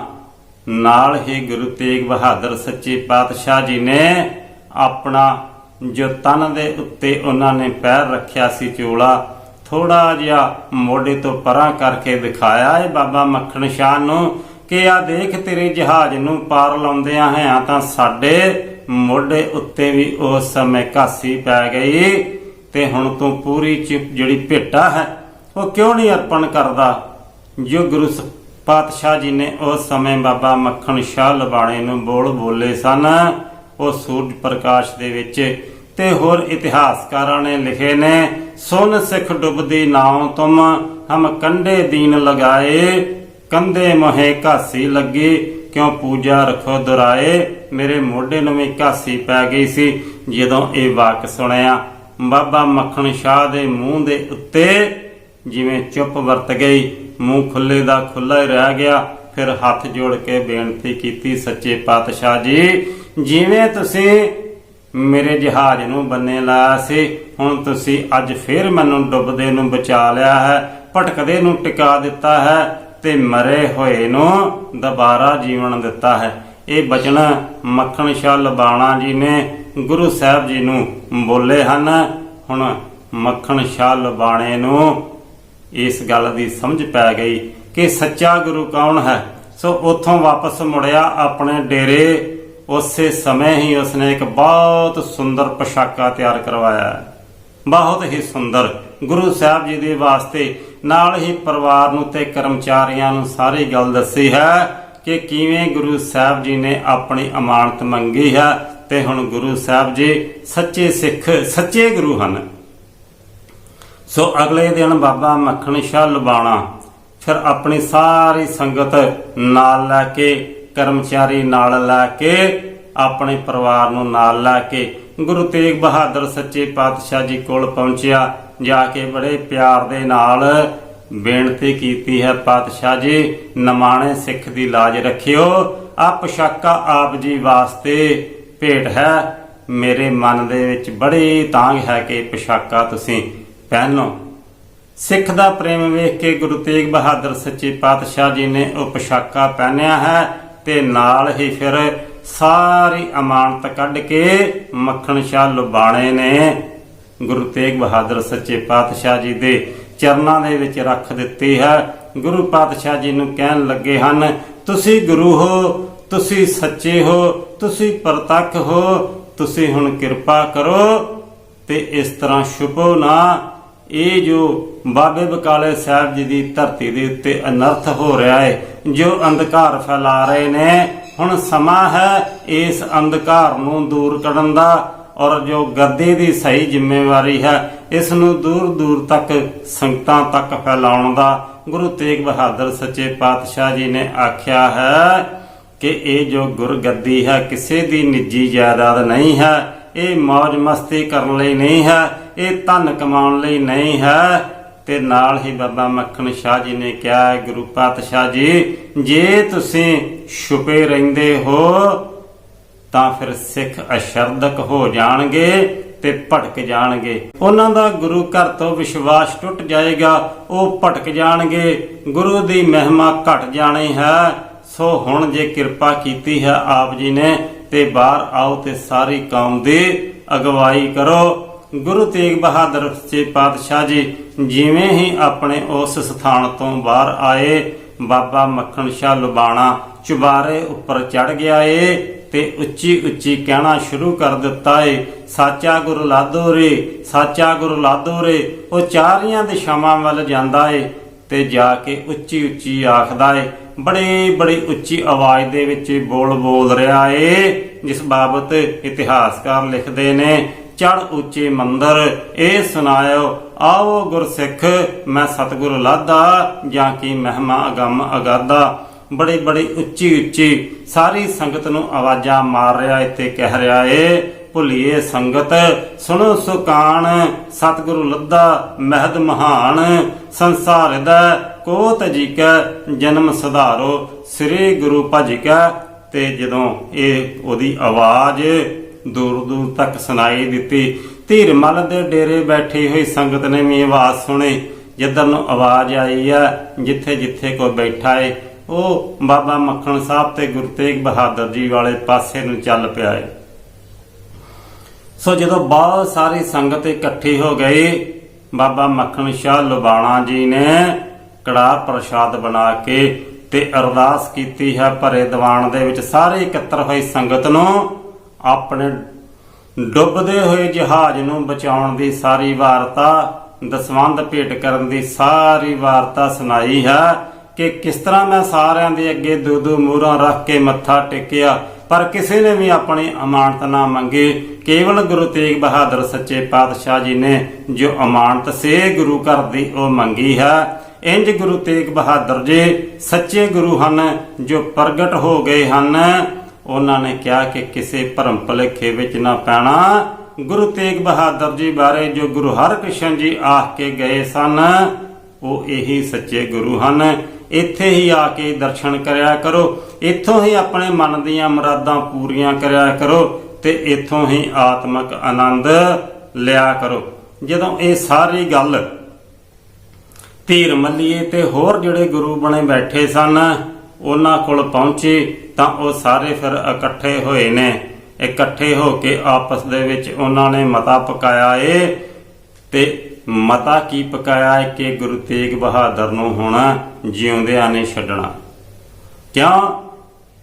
ਨਾਲ ਹੀ ਗੁਰੂ ਤੇਗ ਬਹਾਦਰ ਸੱਚੇ ਪਾਤਸ਼ਾਹ ਜੀ ਨੇ ਆਪਣਾ ਜੋ ਤਨ ਦੇ ਉੱਤੇ ਉਹਨਾਂ ਨੇ ਪੈਰ ਰੱਖਿਆ ਸੀ ਚੋਲਾ, ਥੋੜਾ ਜਿਹਾ ਮੋਢੇ ਤੋਂ ਪਰਾਂ ਕਰਕੇ ਦਿਖਾਇਆ ਇਹ ਬਾਬਾ ਮੱਖਣ ਸ਼ਾਹ ਨੂੰ ਕਿ ਆ ਦੇਖ ਤੇਰੇ ਜਹਾਜ਼ ਨੂੰ ਪਾਰ ਲਾਉਂਦਿਆਂ ਹੈ ਤਾਂ ਸਾਡੇ ਮੋਢੇ ਉੱਤੇ ਵੀ ਉਸ ਸਮੇਂ ਘਾਸੀ ਪੈ ਗਈ ਤੇ ਹੁਣ ਤੂੰ ਪੂਰੀ ਚਿਪ ਜਿਹੜੀ ਭੇਟਾ ਹੈ, ਉਹ ਕਿਉਂ ਨਹੀਂ ਅਰਪਣ ਕਰਦਾ? ਜੋ ਗੁਰੂ ਪਾਤਸ਼ਾਹ ਜੀ ਨੇ ਉਸ ਸਮੇਂ ਬਾਬਾ ਮੱਖਣ ਸ਼ਾਹ ਲਬਾਣੇ ਨੂੰ ਬੋਲ ਬੋਲੇ ਸਨ। ਉਹ ਸੂਰਜ ਪ੍ਰਕਾਸ਼ ਦੇ ਵਿੱਚ ਤੇ ਹੋਰ ਇਤਿਹਾਸਕਾਰਾਂ ਨੇ ਲਿਖੇ ਨੇ, ਸੁਨ ਸਿੱਖ ਡੁੱਬਦੀ ਨਾਉ ਤੁਮ, ਹਮ ਕੰਡੇ ਦੀਨ ਲਗਾਏ, ਕੰਦੇ ਮੋਹੇ ਘਾਸੀ ਲੱਗੀ, ਕਿਉਂ ਪੂਜਾ ਰਖੋ ਦੁਰਾਏ, ਮੇਰੇ ਮੋਢੇ ਨੂੰ ਵੀ ਘਾਸੀ ਪੈ ਗਈ ਸੀ। ਜਦੋਂ ਇਹ ਵਾਕ ਸੁਣਿਆ, ਬਾਬਾ ਮੱਖਣ ਸ਼ਾਹ ਦੇ ਮੂੰਹ ਦੇ ਉੱਤੇ ਜਿਵੇਂ ਚੁੱਪ ਵਰਤ ਗਈ ਮੂੰਹ ਖੁੱਲੇ ਦਾ ਖੁੱਲਾ ਹੀ ਰਹਿ ਗਿਆ। ਫਿਰ ਹੱਥ ਜੋੜ ਕੇ ਬੇਨਤੀ ਕੀਤੀ, ਸੱਚੇ ਪਾਤਸ਼ਾਹ ਜੀ, ਜਿਵੇਂ ਤੁਸੀਂ ਮੇਰੇ ਜਹਾਜ਼ ਨੂੰ ਬੰਨੇ ਲਾਇਆ ਸੀ, ਹੁਣ ਤੁਸੀਂ ਅੱਜ ਫਿਰ ਮੈਨੂੰ ਡੁੱਬਦੇ ਨੂੰ ਬਚਾ ਲਿਆ ਹੈ, ਭਟਕਦੇ ਨੂੰ ਟਿਕਾ ਦਿੱਤਾ ਹੈ ਤੇ ਮਰੇ ਹੋਏ ਨੂੰ ਦੁਬਾਰਾ ਜੀਵਨ ਦਿੱਤਾ ਹੈ। ਇਹ ਬਚਨ ਮੱਖਣ ਸ਼ਾਹ ਲਬਾਣਾ ਜੀ ਨੇ ਗੁਰੂ ਸਾਹਿਬ ਜੀ ਨੂੰ ਬੋਲੇ ਹਨ। ਹੁਣ ਮੱਖਣ ਸ਼ਾਹ ਲਬਾਣੇ ਨੂੰ ਇਸ ਗੱਲ ਦੀ ਸਮਝ ਪੈ ਗਈ ਕਿ ਸੱਚਾ ਗੁਰੂ ਕੌਣ ਹੈ? ਸੋ ਉੱਥੋਂ ਵਾਪਸ ਮੁੜਿਆ ਆਪਣੇ ਡੇਰੇ, ਉਸੇ ਸਮੇਂ ਹੀ ਉਸਨੇ ਇੱਕ ਬਹੁਤ ਸੁੰਦਰ ਪੋਸ਼ਾਕਾ ਤਿਆਰ ਕਰਵਾਇਆ। ਹੈ। ਬਹੁਤ ਹੀ ਸੁੰਦਰ। ਗੁਰੂ ਸਾਹਿਬ ਜੀ ਦੇ ਵਾਸਤੇ ਨਾਲ ਹੀ ਪਰਿਵਾਰ ਨੂੰ ਤੇ ਕਰਮਚਾਰੀਆਂ ਨੂੰ ਸਾਰੀ ਗੱਲ ਦੱਸੀ ਹੈ ਕਿ ਕਿਵੇਂ ਗੁਰੂ ਸਾਹਿਬ ਜੀ ਨੇ ਆਪਣੀ ਅਮਾਨਤ ਮੰਗੀ ਹੈ ਤੇ ਹੁਣ ਗੁਰੂ ਸਾਹਿਬ ਜੀ ਸੱਚੇ ਸਿੱਖ, ਸੱਚੇ ਗੁਰੂ ਹਨ। ਸੋ ਅਗਲੇ ਦਿਨ ਬਾਬਾ ਮੱਖਣ ਸ਼ਾਹ ਲਬਾਣਾ ਫਿਰ ਆਪਣੀ ਸਾਰੀ ਸੰਗਤ ਨਾਲ ਲੈ ਕੇ, ਕਰਮਚਾਰੀ ਨਾਲ ਲੈ ਕੇ, ਆਪਣੇ ਪਰਿਵਾਰ ਨੂੰ ਨਾਲ ਲੈ ਕੇ, ਗੁਰੂ ਤੇਗ ਬਹਾਦਰ ਸੱਚੇ ਪਾਤਸ਼ਾਹ ਜੀ ਕੋਲ ਪਹੁੰਚਿਆ। ਜਾ ਕੇ ਬੜੇ ਪਿਆਰ ਦੇ ਨਾਲ ਬੇਨਤੀ ਕੀਤੀ ਹੈ, ਪਾਤਸ਼ਾਹ ਜੀ, ਨਮਾਣੇ ਸਿੱਖ ਦੀ ਲਾਜ ਰੱਖਿਓ। ਆ ਪੋਸ਼ਾਕਾ ਆਪ ਜੀ ਵਾਸਤੇ ਭੇਟ ਹੈ। ਮੇਰੇ ਮਨ ਦੇ ਵਿੱਚ ਬੜੀ ਤਾਂਗ ਹੈ ਕਿ ਪੋਸ਼ਾਕਾ ਤੁਸੀਂ ਪਹਿਨੋ ਸਿੱਖ ਦਾ ਪ੍ਰੇਮ ਵੇਖ ਕੇ ਗੁਰੂ ਤੇਗ ਬਹਾਦਰ ਸੱਚੇ ਪਾਤਸ਼ਾਹ ਜੀ ਨੇ ਉਹ ਪੋਸ਼ਾਕਾ ਪਹਿਨਿਆ ਹੈ ਤੇ ਨਾਲ ਹੀ ਫਿਰ ਸਾਰੀ ਅਮਾਨਤ ਕੱਢ ਕੇ ਮੱਖਣ ਸ਼ਾਹ ਲੁਬਾਣੇ ਨੇ ਗੁਰੂ ਤੇਗ ਬਹਾਦਰ ਸੱਚੇ ਪਾਤਸ਼ਾਹ ਜੀ ਦੇ ਚਰਨਾਂ ਦੇ ਵਿੱਚ ਰੱਖ ਦਿੱਤੀ ਹੈ। ਗੁਰੂ ਪਾਤਸ਼ਾਹ ਜੀ ਨੂੰ ਕਹਿਣ ਲੱਗੇ ਹਨ, ਤੁਸੀਂ ਗੁਰੂ ਹੋ, ਤੁਸੀਂ ਸੱਚੇ ਹੋ, ਤੁਸੀਂ ਪ੍ਰਤੱਖ ਹੋ, ਤੁਸੀਂ ਹੁਣ ਕਿਰਪਾ ਕਰੋ ਤੇ ਇਸ ਤਰ੍ਹਾਂ ਛੁਪੋ ਨਾ ਇਹ ਜੋ ਬਾਬੇ ਬਕਾਲੇ ਸਾਹਿਬ ਜੀ ਦੀ ਧਰਤੀ ਦੇ ਉੱਤੇ ਅਨਰਥ ਹੋ ਰਿਹਾ ਹੈ ਜੋ ਅੰਧਕਾਰ ਫੈਲਾ ਰਹੇ ਨੇ, ਹੁਣ ਸਮਾਂ ਹੈ ਇਸ ਅੰਧਕਾਰ ਨੂੰ ਦੂਰ ਕਰਨ ਦਾ ਔਰ ਜੋ ਗੱਦੇ ਦੀ ਸਹੀ ਜ਼ਿੰਮੇਵਾਰੀ ਹੈ, ਇਸ ਨੂੰ ਦੂਰ ਦੂਰ ਤੱਕ, ਸੰਗਤਾਂ ਤੱਕ ਫੈਲਾਉਣ ਦਾ, ਗੁਰੂ ਤੇਗ ਬਹਾਦਰ ਸੱਚੇ ਪਾਤਸ਼ਾਹ ਜੀ ਨੇ ਆਖਿਆ ਹੈ ਕਿ ਇਹ ਜੋ ਗੁਰਗੱਦੀ ਹੈ, ਕਿਸੇ ਦੀ ਨਿੱਜੀ ਜਾਇਦਾਦ ਨਹੀਂ ਹੈ, ਇਹ ਮौज ਮਸਤੀ ਕਰਨ ਲਈ ਨਹੀਂ ਹੈ ਇਹ ਧਨ ਕਮਾਉਣ ਲਈ ਨਹੀਂ ਹੈ। ਤੇ ਨਾਲ ਹੀ ਬਾਬਾ ਮੱਖਣ ਸ਼ਾਹ ਜੀ ਨੇ ਕਿਹਾ ਹੈ, ਗੁਰੂ ਪਾਤਸ਼ਾਹ ਜੀ ਜੇ ਤੁਸੀਂ ਛੁਪੇ ਰਹਿੰਦੇ ਹੋ ਤਾਂ ਫਿਰ ਸਿੱਖ ਅਸ਼ਰਦਕ ਹੋ ਜਾਣਗੇ ਤੇ ਭਟਕ ਜਾਣਗੇ। ਉਹਨਾਂ ਦਾ ਗੁਰੂ ਘਰ ਤੋਂ ਵਿਸ਼ਵਾਸ ਟੁੱਟ ਜਾਏਗਾ ਉਹ ਭਟਕ ਜਾਣਗੇ। ਗੁਰੂ ਦੀ ਮਹਿਮਾ ਘਟ ਜਾਣੀ ਹੈ। ਸੋ ਹੁਣ ਜੇ ਕਿਰਪਾ ਕੀਤੀ ਹੈ ਆਪ ਜੀ ਨੇ ਤੇ ਬਾਹਰ ਆਓ ਤੇ ਸਾਰੀ ਕੌਮ ਦੀ ਅਗਵਾਈ ਕਰੋ। ਗੁਰੂ ਤੇਗ ਬਹਾਦਰ ਸੱਚੇ ਪਾਤਸ਼ਾਹ ਜੀ ਜਿਵੇਂ ਹੀ ਆਪਣੇ ਉਸ ਸਥਾਨ ਤੋਂ ਬਾਹਰ ਆਏ, ਬਾਬਾ ਮੱਖਣ ਸ਼ਾਹ ਲੁਬਾਣਾ ਚੁਬਾਰੇ ਉੱਪਰ ਚੜ ਗਿਆ ਏ ਤੇ ਉੱਚੀ ਉੱਚੀ ਕਹਿਣਾ ਸ਼ੁਰੂ ਕਰ ਦਿੱਤਾ ਏ, ਸਾਚਾ ਗੁਰੂ ਲਾਧੋ ਰੇ, ਸਾਚਾ ਗੁਰੂ ਲਾਧੋ ਰੇ। ਉਹ ਚਾਰੀਆਂ ਦਿਸ਼ਾਵਾਂ ਵੱਲ ਜਾਂਦਾ ਏ ਤੇ ਜਾ ਕੇ ਉੱਚੀ ਉੱਚੀ ਆਖਦਾ ਏ, ਬੜੀ ਬੜੀ ਉੱਚੀ ਆਵਾਜ਼ ਦੇ ਵਿੱਚ ਬੋਲ ਬੋਲ ਰਿਹਾ ਏ। ਜਿਸ ਬਾਬਤ ਇਤਿਹਾਸਕਾਰ ਲਿਖਦੇ ਨੇ ਚੜ ਉੱਚੇ ਮੰਦਰ, ਇਹ ਸੁਨਾਇਓ ਆਓ ਗੁਰਸਿੱਖ, ਮੈਂ ਸਤਿਗੁਰ ਲਾਦਾ, ਜਾਂ ਕੀ ਮਹਿਮਾ ਅਗੰਮ ਅਗਾਦਾ। ਬੜੀ ਬੜੀ ਉੱਚੀ ਉੱਚੀ, ਸਾਰੀ ਸੰਗਤ ਨੂੰ ਆਵਾਜ਼ਾਂ ਮਾਰ ਰਿਹਾ ਏ ਤੇ ਕਹਿ ਰਿਹਾ ਏ, ਭੁੱਲੀਏ ਸੰਗਤ, ਸੁਣੋ ਸੁਕਾਨ ਸਤਿਗੁਰੂ ਲੱਦਾ, ਮਹਿਦ ਮਹਾਨ, ਸੰਸਾਰ ਦਾ ਕੋਤ ਜੀ ਕੈ ਜਨਮ ਸੁਧਾਰੋ, ਸ੍ਰੀ ਗੁਰੂ ਭਜ ਕੈ ਤੇ ਜਦੋਂ ਇਹ ਉਹਦੀ ਆਵਾਜ਼ ਦੂਰ ਦੂਰ ਤੱਕ ਸੁਣਾਈ ਦਿੱਤੀ। ਧੀਰਮਲ ਦੇ ਡੇਰੇ ਬੈਠੀ ਹੋਈ ਸੰਗਤ ਨੇ ਵੀ ਆਵਾਜ਼ ਸੁਣੀ। ਜਿੱਧਰ ਨੂੰ ਆਵਾਜ਼ ਆਈ ਆ, ਜਿੱਥੇ ਜਿੱਥੇ ਕੋਈ ਬੈਠਾ ਏ, ਉਹ ਬਾਬਾ ਮੱਖਣ ਸਾਹਿਬ ਤੇ ਗੁਰੂ ਤੇਗ ਬਹਾਦਰ ਜੀ ਵਾਲੇ ਪਾਸੇ ਨੂੰ ਚੱਲ ਪਿਆ ਏ। ਸੋ ਜਦੋਂ ਬਹੁਤ ਸਾਰੀ ਸੰਗਤ ਇਕੱਠੀ ਹੋ ਗਈ, ਬਾਬਾ ਮੱਖਣ ਸ਼ਾਹ ਲੁਬਾਣਾ ਜੀ ਨੇ ਕੜਾ ਪ੍ਰਸ਼ਾਦ ਬਣਾ ਕੇ ਤੇ ਅਰਦਾਸ ਕੀਤੀ ਹੈ, ਭਰੇ ਦੀਵਾਨ ਦੇ ਵਿੱਚ ਸਾਰੇ ਇਕੱਤਰ ਹੋਈ ਸੰਗਤ ਨੂੰ। ਆਪਣੇ ਡੁੱਬਦੇ ਹੋਏ ਜਹਾਜ਼ ਨੂੰ ਬਚਾਉਣ ਦੀ ਸਾਰੀ ਵਾਰਤਾ ਦਸਵੰਦ ਭੇਟ ਕਰਨ ਦੀ ਸਾਰੀ ਵਾਰਤਾ ਸੁਣਾਈ ਹੈ ਕਿ ਕਿਸ ਤਰ੍ਹਾਂ ਮੈਂ ਸਾਰਿਆਂ ਦੇ ਅੱਗੇ ਦੋ ਦੋ ਮੂਹਰਾਂ ਰੱਖ ਕੇ ਮੱਥਾ ਟੇਕਿਆ, ਪਰ ਕਿਸੇ ਨੇ ਵੀ ਆਪਣੀ ਅਮਾਨਤ ਨਾ ਮੰਗੀ। ਕੇਵਲ ਗੁਰੂ ਤੇਗ ਬਹਾਦਰ ਸੱਚੇ ਪਾਤਸ਼ਾਹ ਜੀ ਨੇ ਜੋ ਅਮਾਨਤ ਸੇ ਗੁਰੂ ਘਰ ਦੀ ਉਹ ਮੰਗੀ ਹੈ। ਇੰਜ ਗੁਰੂ ਤੇਗ ਬਹਾਦਰ ਜੀ ਸੱਚੇ ਗੁਰੂ ਹਨ ਜੋ ਪ੍ਰਗਟ ਹੋ ਗਏ ਹਨ। ਉਹਨਾਂ ਨੇ ਕਿਹਾ ਕਿ ਕਿਸੇ ਭਰਮ ਭੁਲੇਖੇ ਵਿੱਚ ਨਾ ਪੈਣਾ। ਗੁਰੂ ਤੇਗ ਬਹਾਦਰ ਜੀ ਬਾਰੇ ਜੋ ਗੁਰੂ ਹਰਕ੍ਰਿਸ਼ਨ ਜੀ ਆਖ ਕੇ ਗਏ ਸਨ, ਉਹ ਇਹੀ ਸੱਚੇ ਗੁਰੂ ਹਨ। ਇੱਥੇ ਹੀ ਆ ਕੇ ਦਰਸ਼ਨ ਕਰਿਆ ਕਰੋ। ਇੱਥੋਂ ਹੀ ਆਪਣੇ ਮਨ ਦੀਆਂ ਮੁਰਾਦਾਂ ਪੂਰੀਆਂ ਕਰਿਆ ਕਰੋ ਤੇ ਇੱਥੋਂ ਹੀ ਆਤਮਿਕ ਆਨੰਦ ਲਿਆ ਕਰੋ। ਜਦੋਂ ਇਹ ਸਾਰੀ ਗੱਲ ਧੀਰ ਮੱਲੀਏ ਤੇ ਹੋਰ ਜਿਹੜੇ ਗੁਰੂ ਬਣੇ ਬੈਠੇ ਸਨ, ਉਹਨਾਂ ਕੋਲ ਪਹੁੰਚੇ। ਤਾਂ ਉਹ ਸਾਰੇ ਫਿਰ ਇਕੱਠੇ ਹੋਏ ਨੇ। ਇਕੱਠੇ ਹੋ ਕੇ ਆਪਸ ਦੇ ਵਿੱਚ ਉਹਨਾਂ ਨੇ ਮਤਾ ਪਕਾਇਆ ਏ। ਤੇ ਮਤਾ ਕੀ ਪਕਾਇਆ ਏ ਕਿ ਗੁਰੂ ਤੇਗ ਬਹਾਦਰ ਨੂੰ ਹੁਣ ਜਿਉਂਦਿਆਂ ਨੇ ਛੱਡਣਾ। ਕਿਉਂ?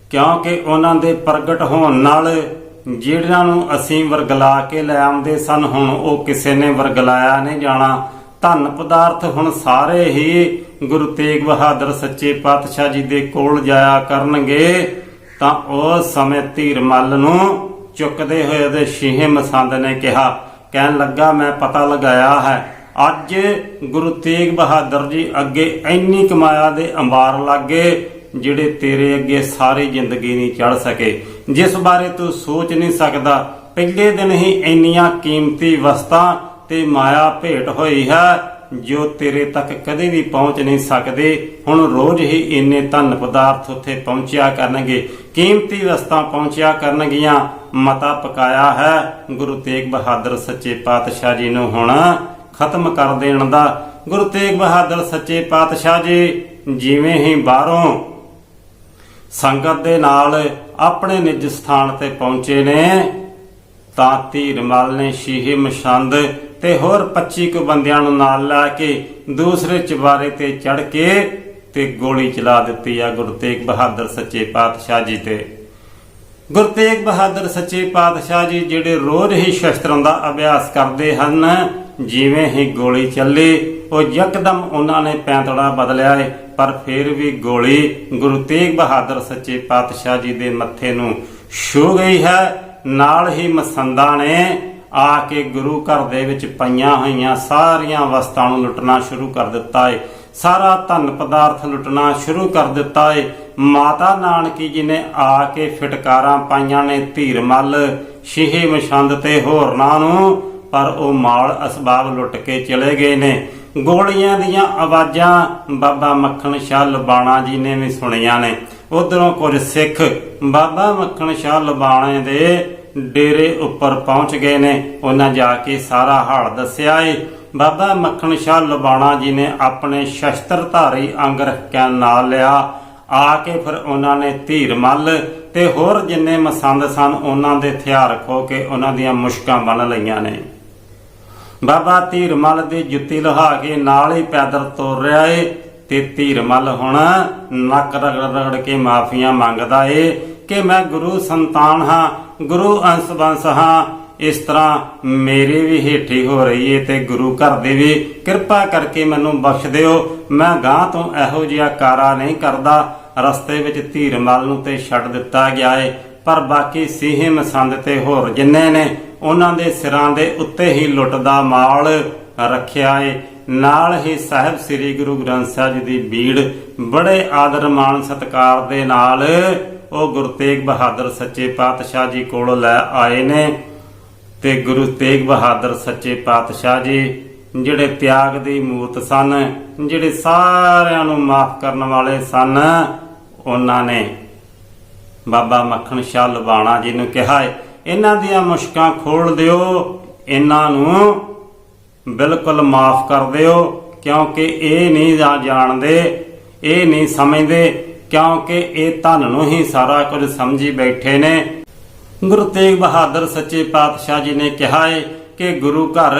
ਕਿਉਂਕਿ ਉਹਨਾਂ ਦੇ ਪ੍ਰਗਟ ਹੋਣ ਨਾਲ ਜਿਹੜਿਆਂ ਨੂੰ ਅਸੀਂ ਵਰਗਲਾ ਕੇ ਲੈ ਆਉਂਦੇ ਸਨ, ਹੁਣ ਉਹ ਕਿਸੇ ਨੇ ਵਰਗਲਾਇਆ ਨਹੀਂ ਜਾਣਾ। ਧਨ ਪਦਾਰਥ ਹੁਣ ਸਾਰੇ ਹੀ ਗੁਰੂ ਤੇਗ ਬਹਾਦਰ ਸੱਚੇ ਪਾਤਸ਼ਾਹ ਜੀ ਦੇ ਕੋਲ ਜਾਇਆ ਕਰਨਗੇ, ਤਾਂ ਉਸ ਸਮੇਂ ਧੀਰਮਲ ਨੂੰ ਚੁੱਕਦੇ ਹੋਏ ਉਹਦੇ ਸ਼ੀਹੇ ਮਸੰਦ ਨੇ ਕਿਹਾ, ਕਹਿਣ ਲੱਗਾ, ਮੈਂ ਪਤਾ ਲਗਾਇਆ ਹੈ, ਅੱਜ ਗੁਰੂ ਤੇਗ ਬਹਾਦਰ ਜੀ ਅੱਗੇ ਇੰਨੀ ਕਮਾਇਆ ਦੇ ਅੰਬਾਰ ਲੱਗੇ, ਜਿਹੜੇ ਤੇਰੇ ਅੱਗੇ ਸਾਰੀ ਜ਼ਿੰਦਗੀ ਨਹੀਂ ਚੜ ਸਕੇ। ਜਿਸ ਬਾਰੇ ਤੂੰ ਸੋਚ ਨਹੀਂ ਸਕਦਾ, ਪਹਿਲੇ ਦਿਨ ਹੀ ਇੰਨੀਆਂ ਕੀਮਤੀ ਵਸਤਾਂ ਤੇ ਮਾਇਆ ਭੇਟ ਹੋਈ ਹੈ ਜੋ ਤੇਰੇ ਤੱਕ ਕਦੇ ਵੀ ਪਹੁੰਚ ਨਹੀਂ ਸਕਦੇ, ਹੁਣ ਰੋਜ਼ ਹੀ ਇੰਨੇ ਧਨ ਪਦਾਰਥ ਉੱਥੇ ਪਹੁੰਚਿਆ ਕਰਨਗੇ, ਕੀਮਤੀ ਵਸਤਾਂ ਪਹੁੰਚਿਆ ਕਰਨਗੀਆਂ, ਮਤਾ ਪਕਾਇਆ ਹੈ। ਗੁਰੂ ਤੇਗ ਬਹਾਦਰ ਸੱਚੇ ਪਾਤਸ਼ਾਹ ਜੀ ਨੂੰ ਹੁਣ ਖਤਮ ਕਰ ਦੇਣ ਦਾ। ਗੁਰੂ ਤੇਗ ਬਹਾਦਰ ਸੱਚੇ ਪਾਤਸ਼ਾਹ ਜੀ, ਜਿਵੇਂ ਹੀ ਬਾਹਰੋਂ ਸੰਗਤ ਦੇ ਨਾਲ ਆਪਣੇ ਨਿਜ ਸਥਾਨ ਤੇ ਪਹੁੰਚੇ ਨੇ, ਤਾਂ ਧੀਰਮਲ ਨੇ ਸ਼ੀਹੇ ਮਸ਼ੰਦ ਤੇ ਹੋਰ 25 ਕੁ ਬੰਦਿਆਂ ਨੂੰ ਨਾਲ ਲਾ ਕੇ ਦੂਸਰੇ ਚਵਾਰੇ ਤੇ ਚੜ ਕੇ ਤੇ ਗੋਲੀ ਚਲਾ ਦਿੱਤੀ ਆ ਗੁਰੂ ਤੇਗ ਬਹਾਦਰ ਸੱਚੇ ਪਾਤਸ਼ਾਹ ਜੀ ਤੇ। ਗੁਰੂ ਤੇਗ ਬਹਾਦਰ ਸੱਚੇ ਪਾਤਸ਼ਾਹ ਜੀ ਜਿਹੜੇ ਰੋਜ਼ ਹੀ ਸ਼ਸਤਰਾਂ ਦਾ ਅਭਿਆਸ ਕਰਦੇ ਹਨ, ਜਿਵੇਂ ਹੀ ਗੋਲੀ ਚੱਲੀ, ਉਹ ਯਕਦਮ ਉਹਨਾਂ ਨੇ ਪੈਂਤੜਾ ਬਦਲਿਆ ਏ, ਪਰ ਫਿਰ ਵੀ ਗੋਲੀ ਗੁਰੂ ਤੇਗ ਬਹਾਦਰ ਸੱਚੇ ਪਾਤਸ਼ਾਹ ਜੀ ਦੇ ਮੱਥੇ ਨੂੰ ਛੂ ਗਈ ਹੈ। ਨਾਲ ਹੀ ਮਸੰਦਾਂ ਨੇ ਆ ਕੇ ਗੁਰੂ ਘਰ ਦੇ ਵਿੱਚ ਪਈਆਂ ਹੋਈਆਂ ਸਾਰੀਆਂ ਵਸਤਾਂ ਨੂੰ ਲੁੱਟਣਾ ਸ਼ੁਰੂ ਕਰ ਦਿੱਤਾ ਏ। ਸਾਰਾ ਧਨ ਪਦਾਰਥ ਲੁੱਟਣਾ ਸ਼ੁਰੂ ਕਰ ਦਿੱਤਾ ਏ। ਮਾਤਾ ਨਾਨਕੀ ਜੀ ਨੇ ਆ ਕੇ ਫਟਕਾਰਾਂ ਪਾਈਆਂ ਨੇ ਧੀਰਮਲ ਸ਼ੀਹੇ ਮਛੰਦ ਤੇ ਹੋਰਨਾਂ ਨੂੰ, ਪਰ ਉਹ ਮਾਲ ਅਸਬਾਬ ਲੁੱਟ ਕੇ ਚਲੇ ਗਏ ਨੇ। ਗੋਲੀਆਂ ਦੀਆਂ ਆਵਾਜ਼ਾਂ ਬਾਬਾ ਮੱਖਣ ਸ਼ਾਹ ਲਬਾਣਾ ਜੀ ਨੇ ਵੀ ਸੁਣੀਆਂ ਨੇ। ਉਧਰੋਂ ਕੁਝ ਸਿੱਖ ਬਾਬਾ ਮੱਖਣ ਸ਼ਾਹ ਲਬਾਣੇ ਦੇ ਡੇਰੇ ਉੱਪਰ ਪਹੁੰਚ ਗਏ ਨੇ। ਉਹਨਾਂ ਜਾ ਕੇ ਸਾਰਾ ਹਾਲ ਦੱਸਿਆ ਏ। ਬਾਬਾ ਮੱਖਣ ਸ਼ਾਹ ਲਬਾਣਾ ਜੀ ਨੇ ਆਪਣੇ ਸ਼ਸਤਰਧਾਰੀ ਅੰਗ ਨਾਲ ਲਿਆ। ਆ ਕੇ ਫਿਰ ਉਹਨਾਂ ਨੇ ਧੀਰਮਲ ਤੇ ਹੋਰ ਜਿੰਨੇ ਮਸੰਦ ਸਨ, ਉਹਨਾਂ ਦੇ ਹਥਿਆਰ ਖੋ ਕੇ ਉਹਨਾਂ ਦੀਆਂ ਮੁਸ਼ਕਾਂ ਬੰਨ ਲਈਆਂ ਨੇ। ਬਾਬਾ ਧੀਰ ਮੱਲ ਦੀ ਜੁੱਤੀ ਲਹਾ ਕੇ ਨਾਲ ਹੀ ਪੈਦਲ ਤੁਰ ਰਿਹਾ ਏ ਤੇ ਧੀਰ ਮੱਲ ਹੁਣ ਨੱਕ ਰਗੜ ਰਗੜ ਕੇ ਮਾਫੀਆਂ ਮੰਗਦਾ ਏ। ਕਿ ਮੈਂ ਗੁਰੂ ਸੰਤਾਨ ਹਾਂ, ਗੁਰੂ ਅੰਸ਼ ਬੰਸ ਹਾਂ। ਇਸ ਤਰ੍ਹਾਂ ਮੇਰੇ ਵੀ ਹੇਠੀ ਹੋ ਰਹੀ ਏ ਤੇ ਗੁਰੂ ਘਰ ਦੇ ਵੀ ਕਿਰਪਾ ਕਰਕੇ ਮੈਨੂੰ ਬਖਸ਼ ਦਿਓ। ਮੈਂ ਗਾਂ ਤੋਂ ਇਹੋ ਜਿਹਾ ਕਾਰਾ ਨਹੀਂ ਕਰਦਾ। ਰਸਤੇ ਵਿੱਚ ਧੀਰਮਲ ਨੂੰ ਤੇ ਛੱਡ ਦਿੱਤਾ ਗਿਆ ਏ। ਪਰ ਬਾਕੀ ਸੀਹੇ ਮਸੰਦ ਤੇ ਹੋਰ ਜਿੰਨੇ ਨੇ, ਉਹਨਾਂ ਦੇ ਸਿਰਾਂ ਦੇ ਉੱਤੇ ਹੀ ਲੁੱਟ ਦਾ ਮਾਲ ਰੱਖਿਆ ਏ। ਨਾਲ ਹੀ ਸਾਹਿਬ ਸ੍ਰੀ ਗੁਰੂ ਗ੍ਰੰਥ ਸਾਹਿਬ ਜੀ ਦੀ ਬੀੜ ਬੜੇ ਆਦਰ ਮਾਣ ਸਤਿਕਾਰ ਦੇ ਨਾਲ ਉਹ ਗੁਰੂ ਤੇਗ ਬਹਾਦਰ ਸੱਚੇ ਪਾਤਸ਼ਾਹ ਜੀ ਕੋਲ ਲੈ ਆਏ ਨੇ ਤੇ ਗੁਰੂ ਤੇਗ ਬਹਾਦਰ ਸੱਚੇ ਪਾਤਸ਼ਾਹ ਜੀ, ਜਿਹੜੇ ਤਿਆਗ ਦੀ ਮੂਰਤ ਸਨ, ਜਿਹੜੇ ਸਾਰਿਆਂ ਨੂੰ ਮਾਫ ਕਰਨ ਵਾਲੇ ਸਨ, ਉਹਨਾਂ ਨੇ ਬਾਬਾ ਮੱਖਣ ਸ਼ਾਹ ਲਵਾਣਾ ਜੀ ਨੂੰ ਕਿਹਾ, ਇਹਨਾਂ ਦੀਆਂ ਮੁਸ਼ਕਾਂ ਖੋਲ ਦਿਓ, ਇਹਨਾਂ ਨੂੰ ਬਿਲਕੁਲ ਮਾਫ ਕਰ ਦਿਓ, ਕਿਉਂਕਿ ਇਹ ਨਹੀਂ ਜਾ- ਜਾਣਦੇ, ਇਹ ਨਹੀਂ ਸਮਝਦੇ ਕਿਉਂਕਿ ਇਹ ਧਨ ਨੂੰ ਹੀ ਸਾਰਾ ਕੁਝ ਸਮਝੀ ਬੈਠੇ ਨੇ। ਗੁਰੂ ਤੇਗ ਬਹਾਦਰ ਸੱਚੇ ਪਾਤਸ਼ਾਹ ਜੀ ਨੇ ਕਿਹਾ ਹੈ ਕਿ ਗੁਰੂ ਘਰ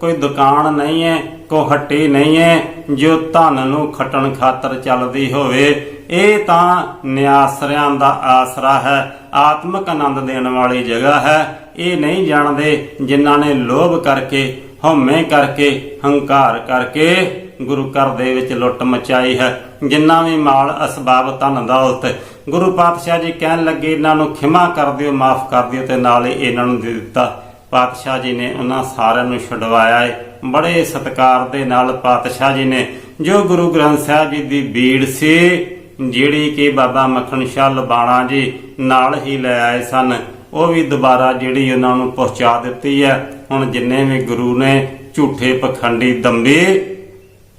ਕੋਈ ਦੁਕਾਨ ਨਹੀਂ ਹੈ ਕੋ ਹੱਟੀ ਨਹੀਂ ਹੈ ਜੋ ਧਨ ਨੂੰ ਖੱਟਣ ਖਾਤਰ ਚੱਲਦੀ ਹੋਵੇ, ਇਹ ਤਾਂ ਨਿਆਸਰਿਆਂ ਦਾ ਆਸਰਾ ਹੈ, ਆਤਮਿਕ ਆਨੰਦ ਦੇਣ ਵਾਲੀ ਜਗ੍ਹਾ ਹੈ। ਇਹ ਨਹੀਂ ਜਾਣਦੇ ਜਿਨ੍ਹਾਂ ਨੇ ਲੋਭ ਕਰਕੇ, ਹਉਮੈ ਕਰਕੇ, ਹੰਕਾਰ ਕਰਕੇ ਗੁਰੂ ਘਰ ਦੇ ਵਿੱਚ ਲੁੱਟ ਮਚਾਈ ਹੈ। ਜਿੰਨਾ ਵੀ ਮਾਲ ਅਸਬਾਬ ਧਨ ਦੌਲਤ ਗੁਰੂ ਪਾਤਸ਼ਾਹ ਜੀ ਕਹਿਣ ਲੱਗੇ, ਇਹਨਾਂ ਨੂੰ ਖਿਮਾ ਕਰ ਦਿਓ, ਮਾਫ ਕਰ ਦਿਓ ਤੇ ਨਾਲ ਹੀ ਇਹਨਾਂ ਨੂੰ ਦੇ ਦਿੱਤਾ। ਪਾਤਸ਼ਾਹ ਜੀ ਨੇ ਉਹਨਾਂ ਸਾਰਿਆਂ ਨੂੰ ਛੁਡਵਾਇਆ ਹੈ ਬੜੇ ਸਤਿਕਾਰ ਦੇ ਨਾਲ ਪਾਤਸ਼ਾਹ ਜੀ ਨੇ, ਜੋ ਗੁਰੂ ਗ੍ਰੰਥ ਸਾਹਿਬ ਜੀ ਦੀ ਬੀੜ ਸੀ, ਜਿਹੜੀ ਕਿ ਬਾਬਾ ਮੱਖਣ ਸ਼ਾਹ ਲਬਾਣਾ ਜੀ ਨਾਲ ਹੀ ਲੈ ਆਏ ਸਨ, ਉਹ ਵੀ ਦੁਬਾਰਾ ਜਿਹੜੀ ਉਹਨਾਂ ਨੂੰ ਪਹੁੰਚਾ ਦਿੱਤੀ ਹੈ। ਹੁਣ ਜਿੰਨੇ ਵੀ ਗੁਰੂ ਨੇ ਝੂਠੇ ਪਖੰਡੀ ਦੰਬੇ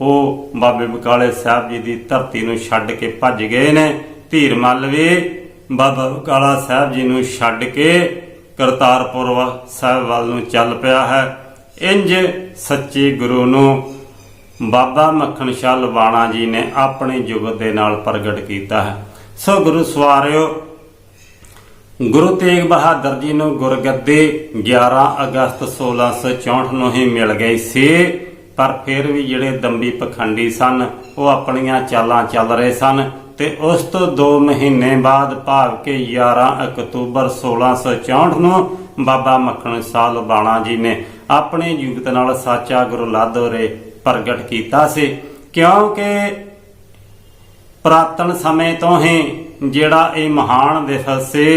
ਉਹ ਬਾਬੇ ਬਕਾਲੇ ਸਾਹਿਬ ਜੀ ਦੀ ਧਰਤੀ ਨੂੰ ਛੱਡ ਕੇ ਭੱਜ ਗਏ ਨੇ। ਧੀਰ ਮੱਲ ਵੀ ਬਾਬਾ ਬਕਾਲਾ ਸਾਹਿਬ ਜੀ ਨੂੰ ਛੱਡ ਕੇ ਕਰਤਾਰਪੁਰ ਸਾਹਿਬ ਵੱਲ ਨੂੰ ਚੱਲ ਪਿਆ ਹੈ। ਇੰਜ ਸੱਚੇ ਗੁਰੂ ਨੂੰ ਬਾਬਾ ਮੱਖਣ ਸ਼ਾਹ ਲਵਾਣਾ ਜੀ ਨੇ ਆਪਣੇ ਜੁਗਤ ਦੇ ਨਾਲ ਪ੍ਰਗਟ ਕੀਤਾ ਹੈ। ਸੋ ਗੁਰੂ ਸਵਾਰਿਓ, ਗੁਰੂ ਤੇਗ ਬਹਾਦਰ ਜੀ ਨੂੰ ਗੁਰਗੱਦੀ 11 ਅਗਸਤ 1664 ਨੂੰ ਹੀ ਮਿਲ ਗਈ ਸੀ। ਪਰ ਫਿਰ ਵੀ ਜਿਹੜੇ ਦੰਬੀ ਪਖੰਡੀ ਸਨ, ਉਹ ਆਪਣੀਆਂ ਚਾਲਾਂ ਚੱਲ ਰਹੇ ਸਨ ਤੇ ਉਸ ਤੋਂ 2 ਮਹੀਨੇ ਬਾਅਦ ਭਾਵ ਕੇ 11 ਅਕਤੂਬਰ 1664 ਨੂੰ ਬਾਬਾ ਮੱਖਣ ਸ਼ਾਹ ਲੁਬਾਣਾ ਜੀ ਨੇ ਆਪਣੇ ਜੁਗਤ ਨਾਲ ਸਾਚਾ ਗੁਰੂ ਲਾਦੋਰੇ ਪ੍ਰਗਟ ਕੀਤਾ ਸੀ। ਕਿਉਂਕਿ ਪ੍ਰਾਤਨ ਸਮੇਂ ਤੋਂ ਹੀ ਜਿਹੜਾ ਇਹ ਮਹਾਨ ਦਿਵਸ ਸੀ,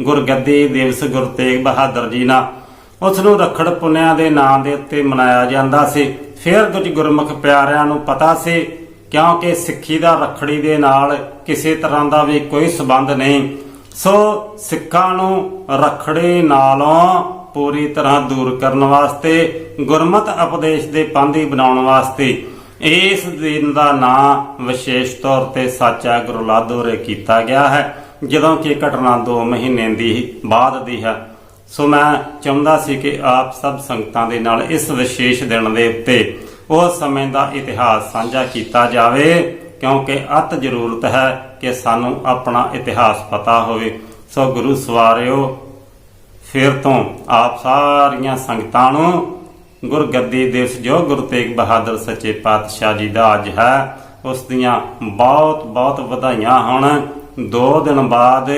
ਗੁਰਗੱਦੀ ਦਿਵਸ ਗੁਰੂ ਤੇਗ ਬਹਾਦਰ ਜੀ ਨਾਲ ਉਸ ਨੂੰ ਰਖੜ ਪੁੰਨਿਆ ਦੇ ਨਾਂ ਦੇ ਉੱਤੇ ਮਨਾਇਆ ਜਾਂਦਾ ਸੀ। ਫਿਰ ਕੁਝ ਗੁਰਮੁਖ ਪਿਆਰਿਆਂ ਨੂੰ ਪਤਾ ਸੀ, ਕਿਉਂਕਿ ਸਿੱਖੀ ਦਾ ਰਖੜੀ ਦੇ ਨਾਲ ਕਿਸੇ ਤਰ੍ਹਾਂ ਦਾ ਵੀ ਕੋਈ ਸਬੰਧ ਨਹੀਂ। ਸੋ ਸਿੱਖਾਂ ਨੂੰ ਰਖੜੇ ਨਾਲੋਂ ਪੂਰੀ ਤਰ੍ਹਾਂ ਦੂਰ ਕਰਨ ਵਾਸਤੇ, ਗੁਰਮਤ ਉਪਦੇਸ਼ ਦੇ ਪੰਧੀ ਬਣਾਉਣ ਵਾਸਤੇ ਇਸ ਦਿਨ ਦਾ ਨਾਂ ਵਿਸ਼ੇਸ਼ ਤੌਰ ਤੇ ਸਾਚਾ ਗੁਰੂ ਲਾਦੋਰੇ ਕੀਤਾ ਗਿਆ ਹੈ, ਜਦੋਂ ਕਿ ਘਟਨਾ 2 ਮਹੀਨੇ ਦੀ ਬਾਅਦ ਦੀ ਹੈ। ਸੋ ਮੈਂ ਚਾਹੁੰਦਾ ਸੀ ਕਿ ਆਪ ਸਭ ਸੰਗਤਾਂ ਦੇ ਨਾਲ ਇਸ ਵਿਸ਼ੇਸ਼ ਦਿਨ ਦੇ ਉੱਤੇ ਉਸ ਸਮੇਂ ਦਾ ਇਤਿਹਾਸ ਸਾਂਝਾ ਕੀਤਾ ਜਾਵੇ, ਕਿਉਂਕਿ ਅਤ ਜ਼ਰੂਰਤ ਹੈ ਕਿ ਸਾਨੂੰ ਆਪਣਾ ਇਤਿਹਾਸ ਪਤਾ ਹੋਵੇ। ਸੋ ਗੁਰੂ ਸਵਾਰਿਓ, ਫਿਰ ਤੋਂ ਆਪ ਸਾਰੀਆਂ ਸੰਗਤਾਂ ਨੂੰ ਗੁਰਗੱਦੀ ਦਿਵਸ ਜੋ ਗੁਰੂ ਤੇਗ ਬਹਾਦਰ ਸੱਚੇ ਪਾਤਸ਼ਾਹ ਜੀ ਦਾ ਅੱਜ ਹੈ, ਉਸ ਦੀਆਂ ਬਹੁਤ ਬਹੁਤ ਵਧਾਈਆਂ ਹੋਣ। ਦੋ ਦਿਨ ਬਾਅਦ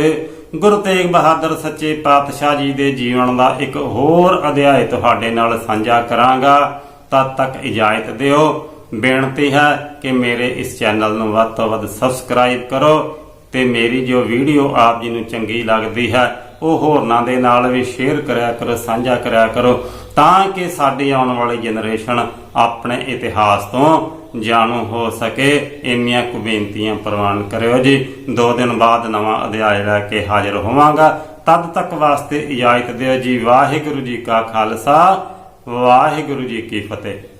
ਗੁਰੂ ਤੇਗ ਬਹਾਦਰ ਸੱਚੇ ਪਾਤਸ਼ਾਹ ਜੀ ਦੇ ਜੀਵਨ ਦਾ ਇੱਕ ਹੋਰ ਅਧਿਆਇ ਤੁਹਾਡੇ ਨਾਲ ਸਾਂਝਾ ਕਰਾਂਗਾ। ਤਦ ਤੱਕ ਇਜਾਜ਼ਤ ਦਿਓ। ਬੇਨਤੀ ਹੈ ਕਿ ਮੇਰੇ ਇਸ ਚੈਨਲ ਨੂੰ ਵੱਧ ਤੋਂ ਵੱਧ ਸਬਸਕ੍ਰਾਈਬ ਕਰੋ ਤੇ ਮੇਰੀ ਜੋ ਵੀਡੀਓ ਆਪ ਜੀ ਨੂੰ ਚੰਗੀ ਲੱਗਦੀ ਹੈ, ਉਹ ਹੋਰਨਾਂ ਦੇ ਨਾਲ ਵੀ ਸ਼ੇਅਰ ਕਰਿਆ ਕਰੋ, ਸਾਂਝਾ ਕਰਿਆ ਕਰੋ, ਤਾਂ ਕਿ ਸਾਡੀ ਆਉਣ ਵਾਲੀ ਜਨਰੇਸ਼ਨ ਆਪਣੇ ਇਤਿਹਾਸ ਤੋਂ ਜਾਣੂ ਹੋ ਸਕੇ। ਇੰਨੀਆਂ ਕੁ ਬੇਨਤੀਆਂ ਪ੍ਰਵਾਨ ਕਰਿਓ ਜੀ। ਦੋ ਦਿਨ ਬਾਅਦ ਨਵਾਂ ਅਧਿਆਇ ਲੈ ਕੇ ਹਾਜ਼ਰ ਹੋਵਾਂਗਾ। ਤਦ ਤੱਕ ਵਾਸਤੇ ਇਜਾਜ਼ਤ ਦਿਓ ਜੀ। ਵਾਹਿਗੁਰੂ ਜੀ ਕਾ ਖਾਲਸਾ। ਵਾਹਿਗੁਰੂ ਜੀ ਕੀ ਫਤਿਹ।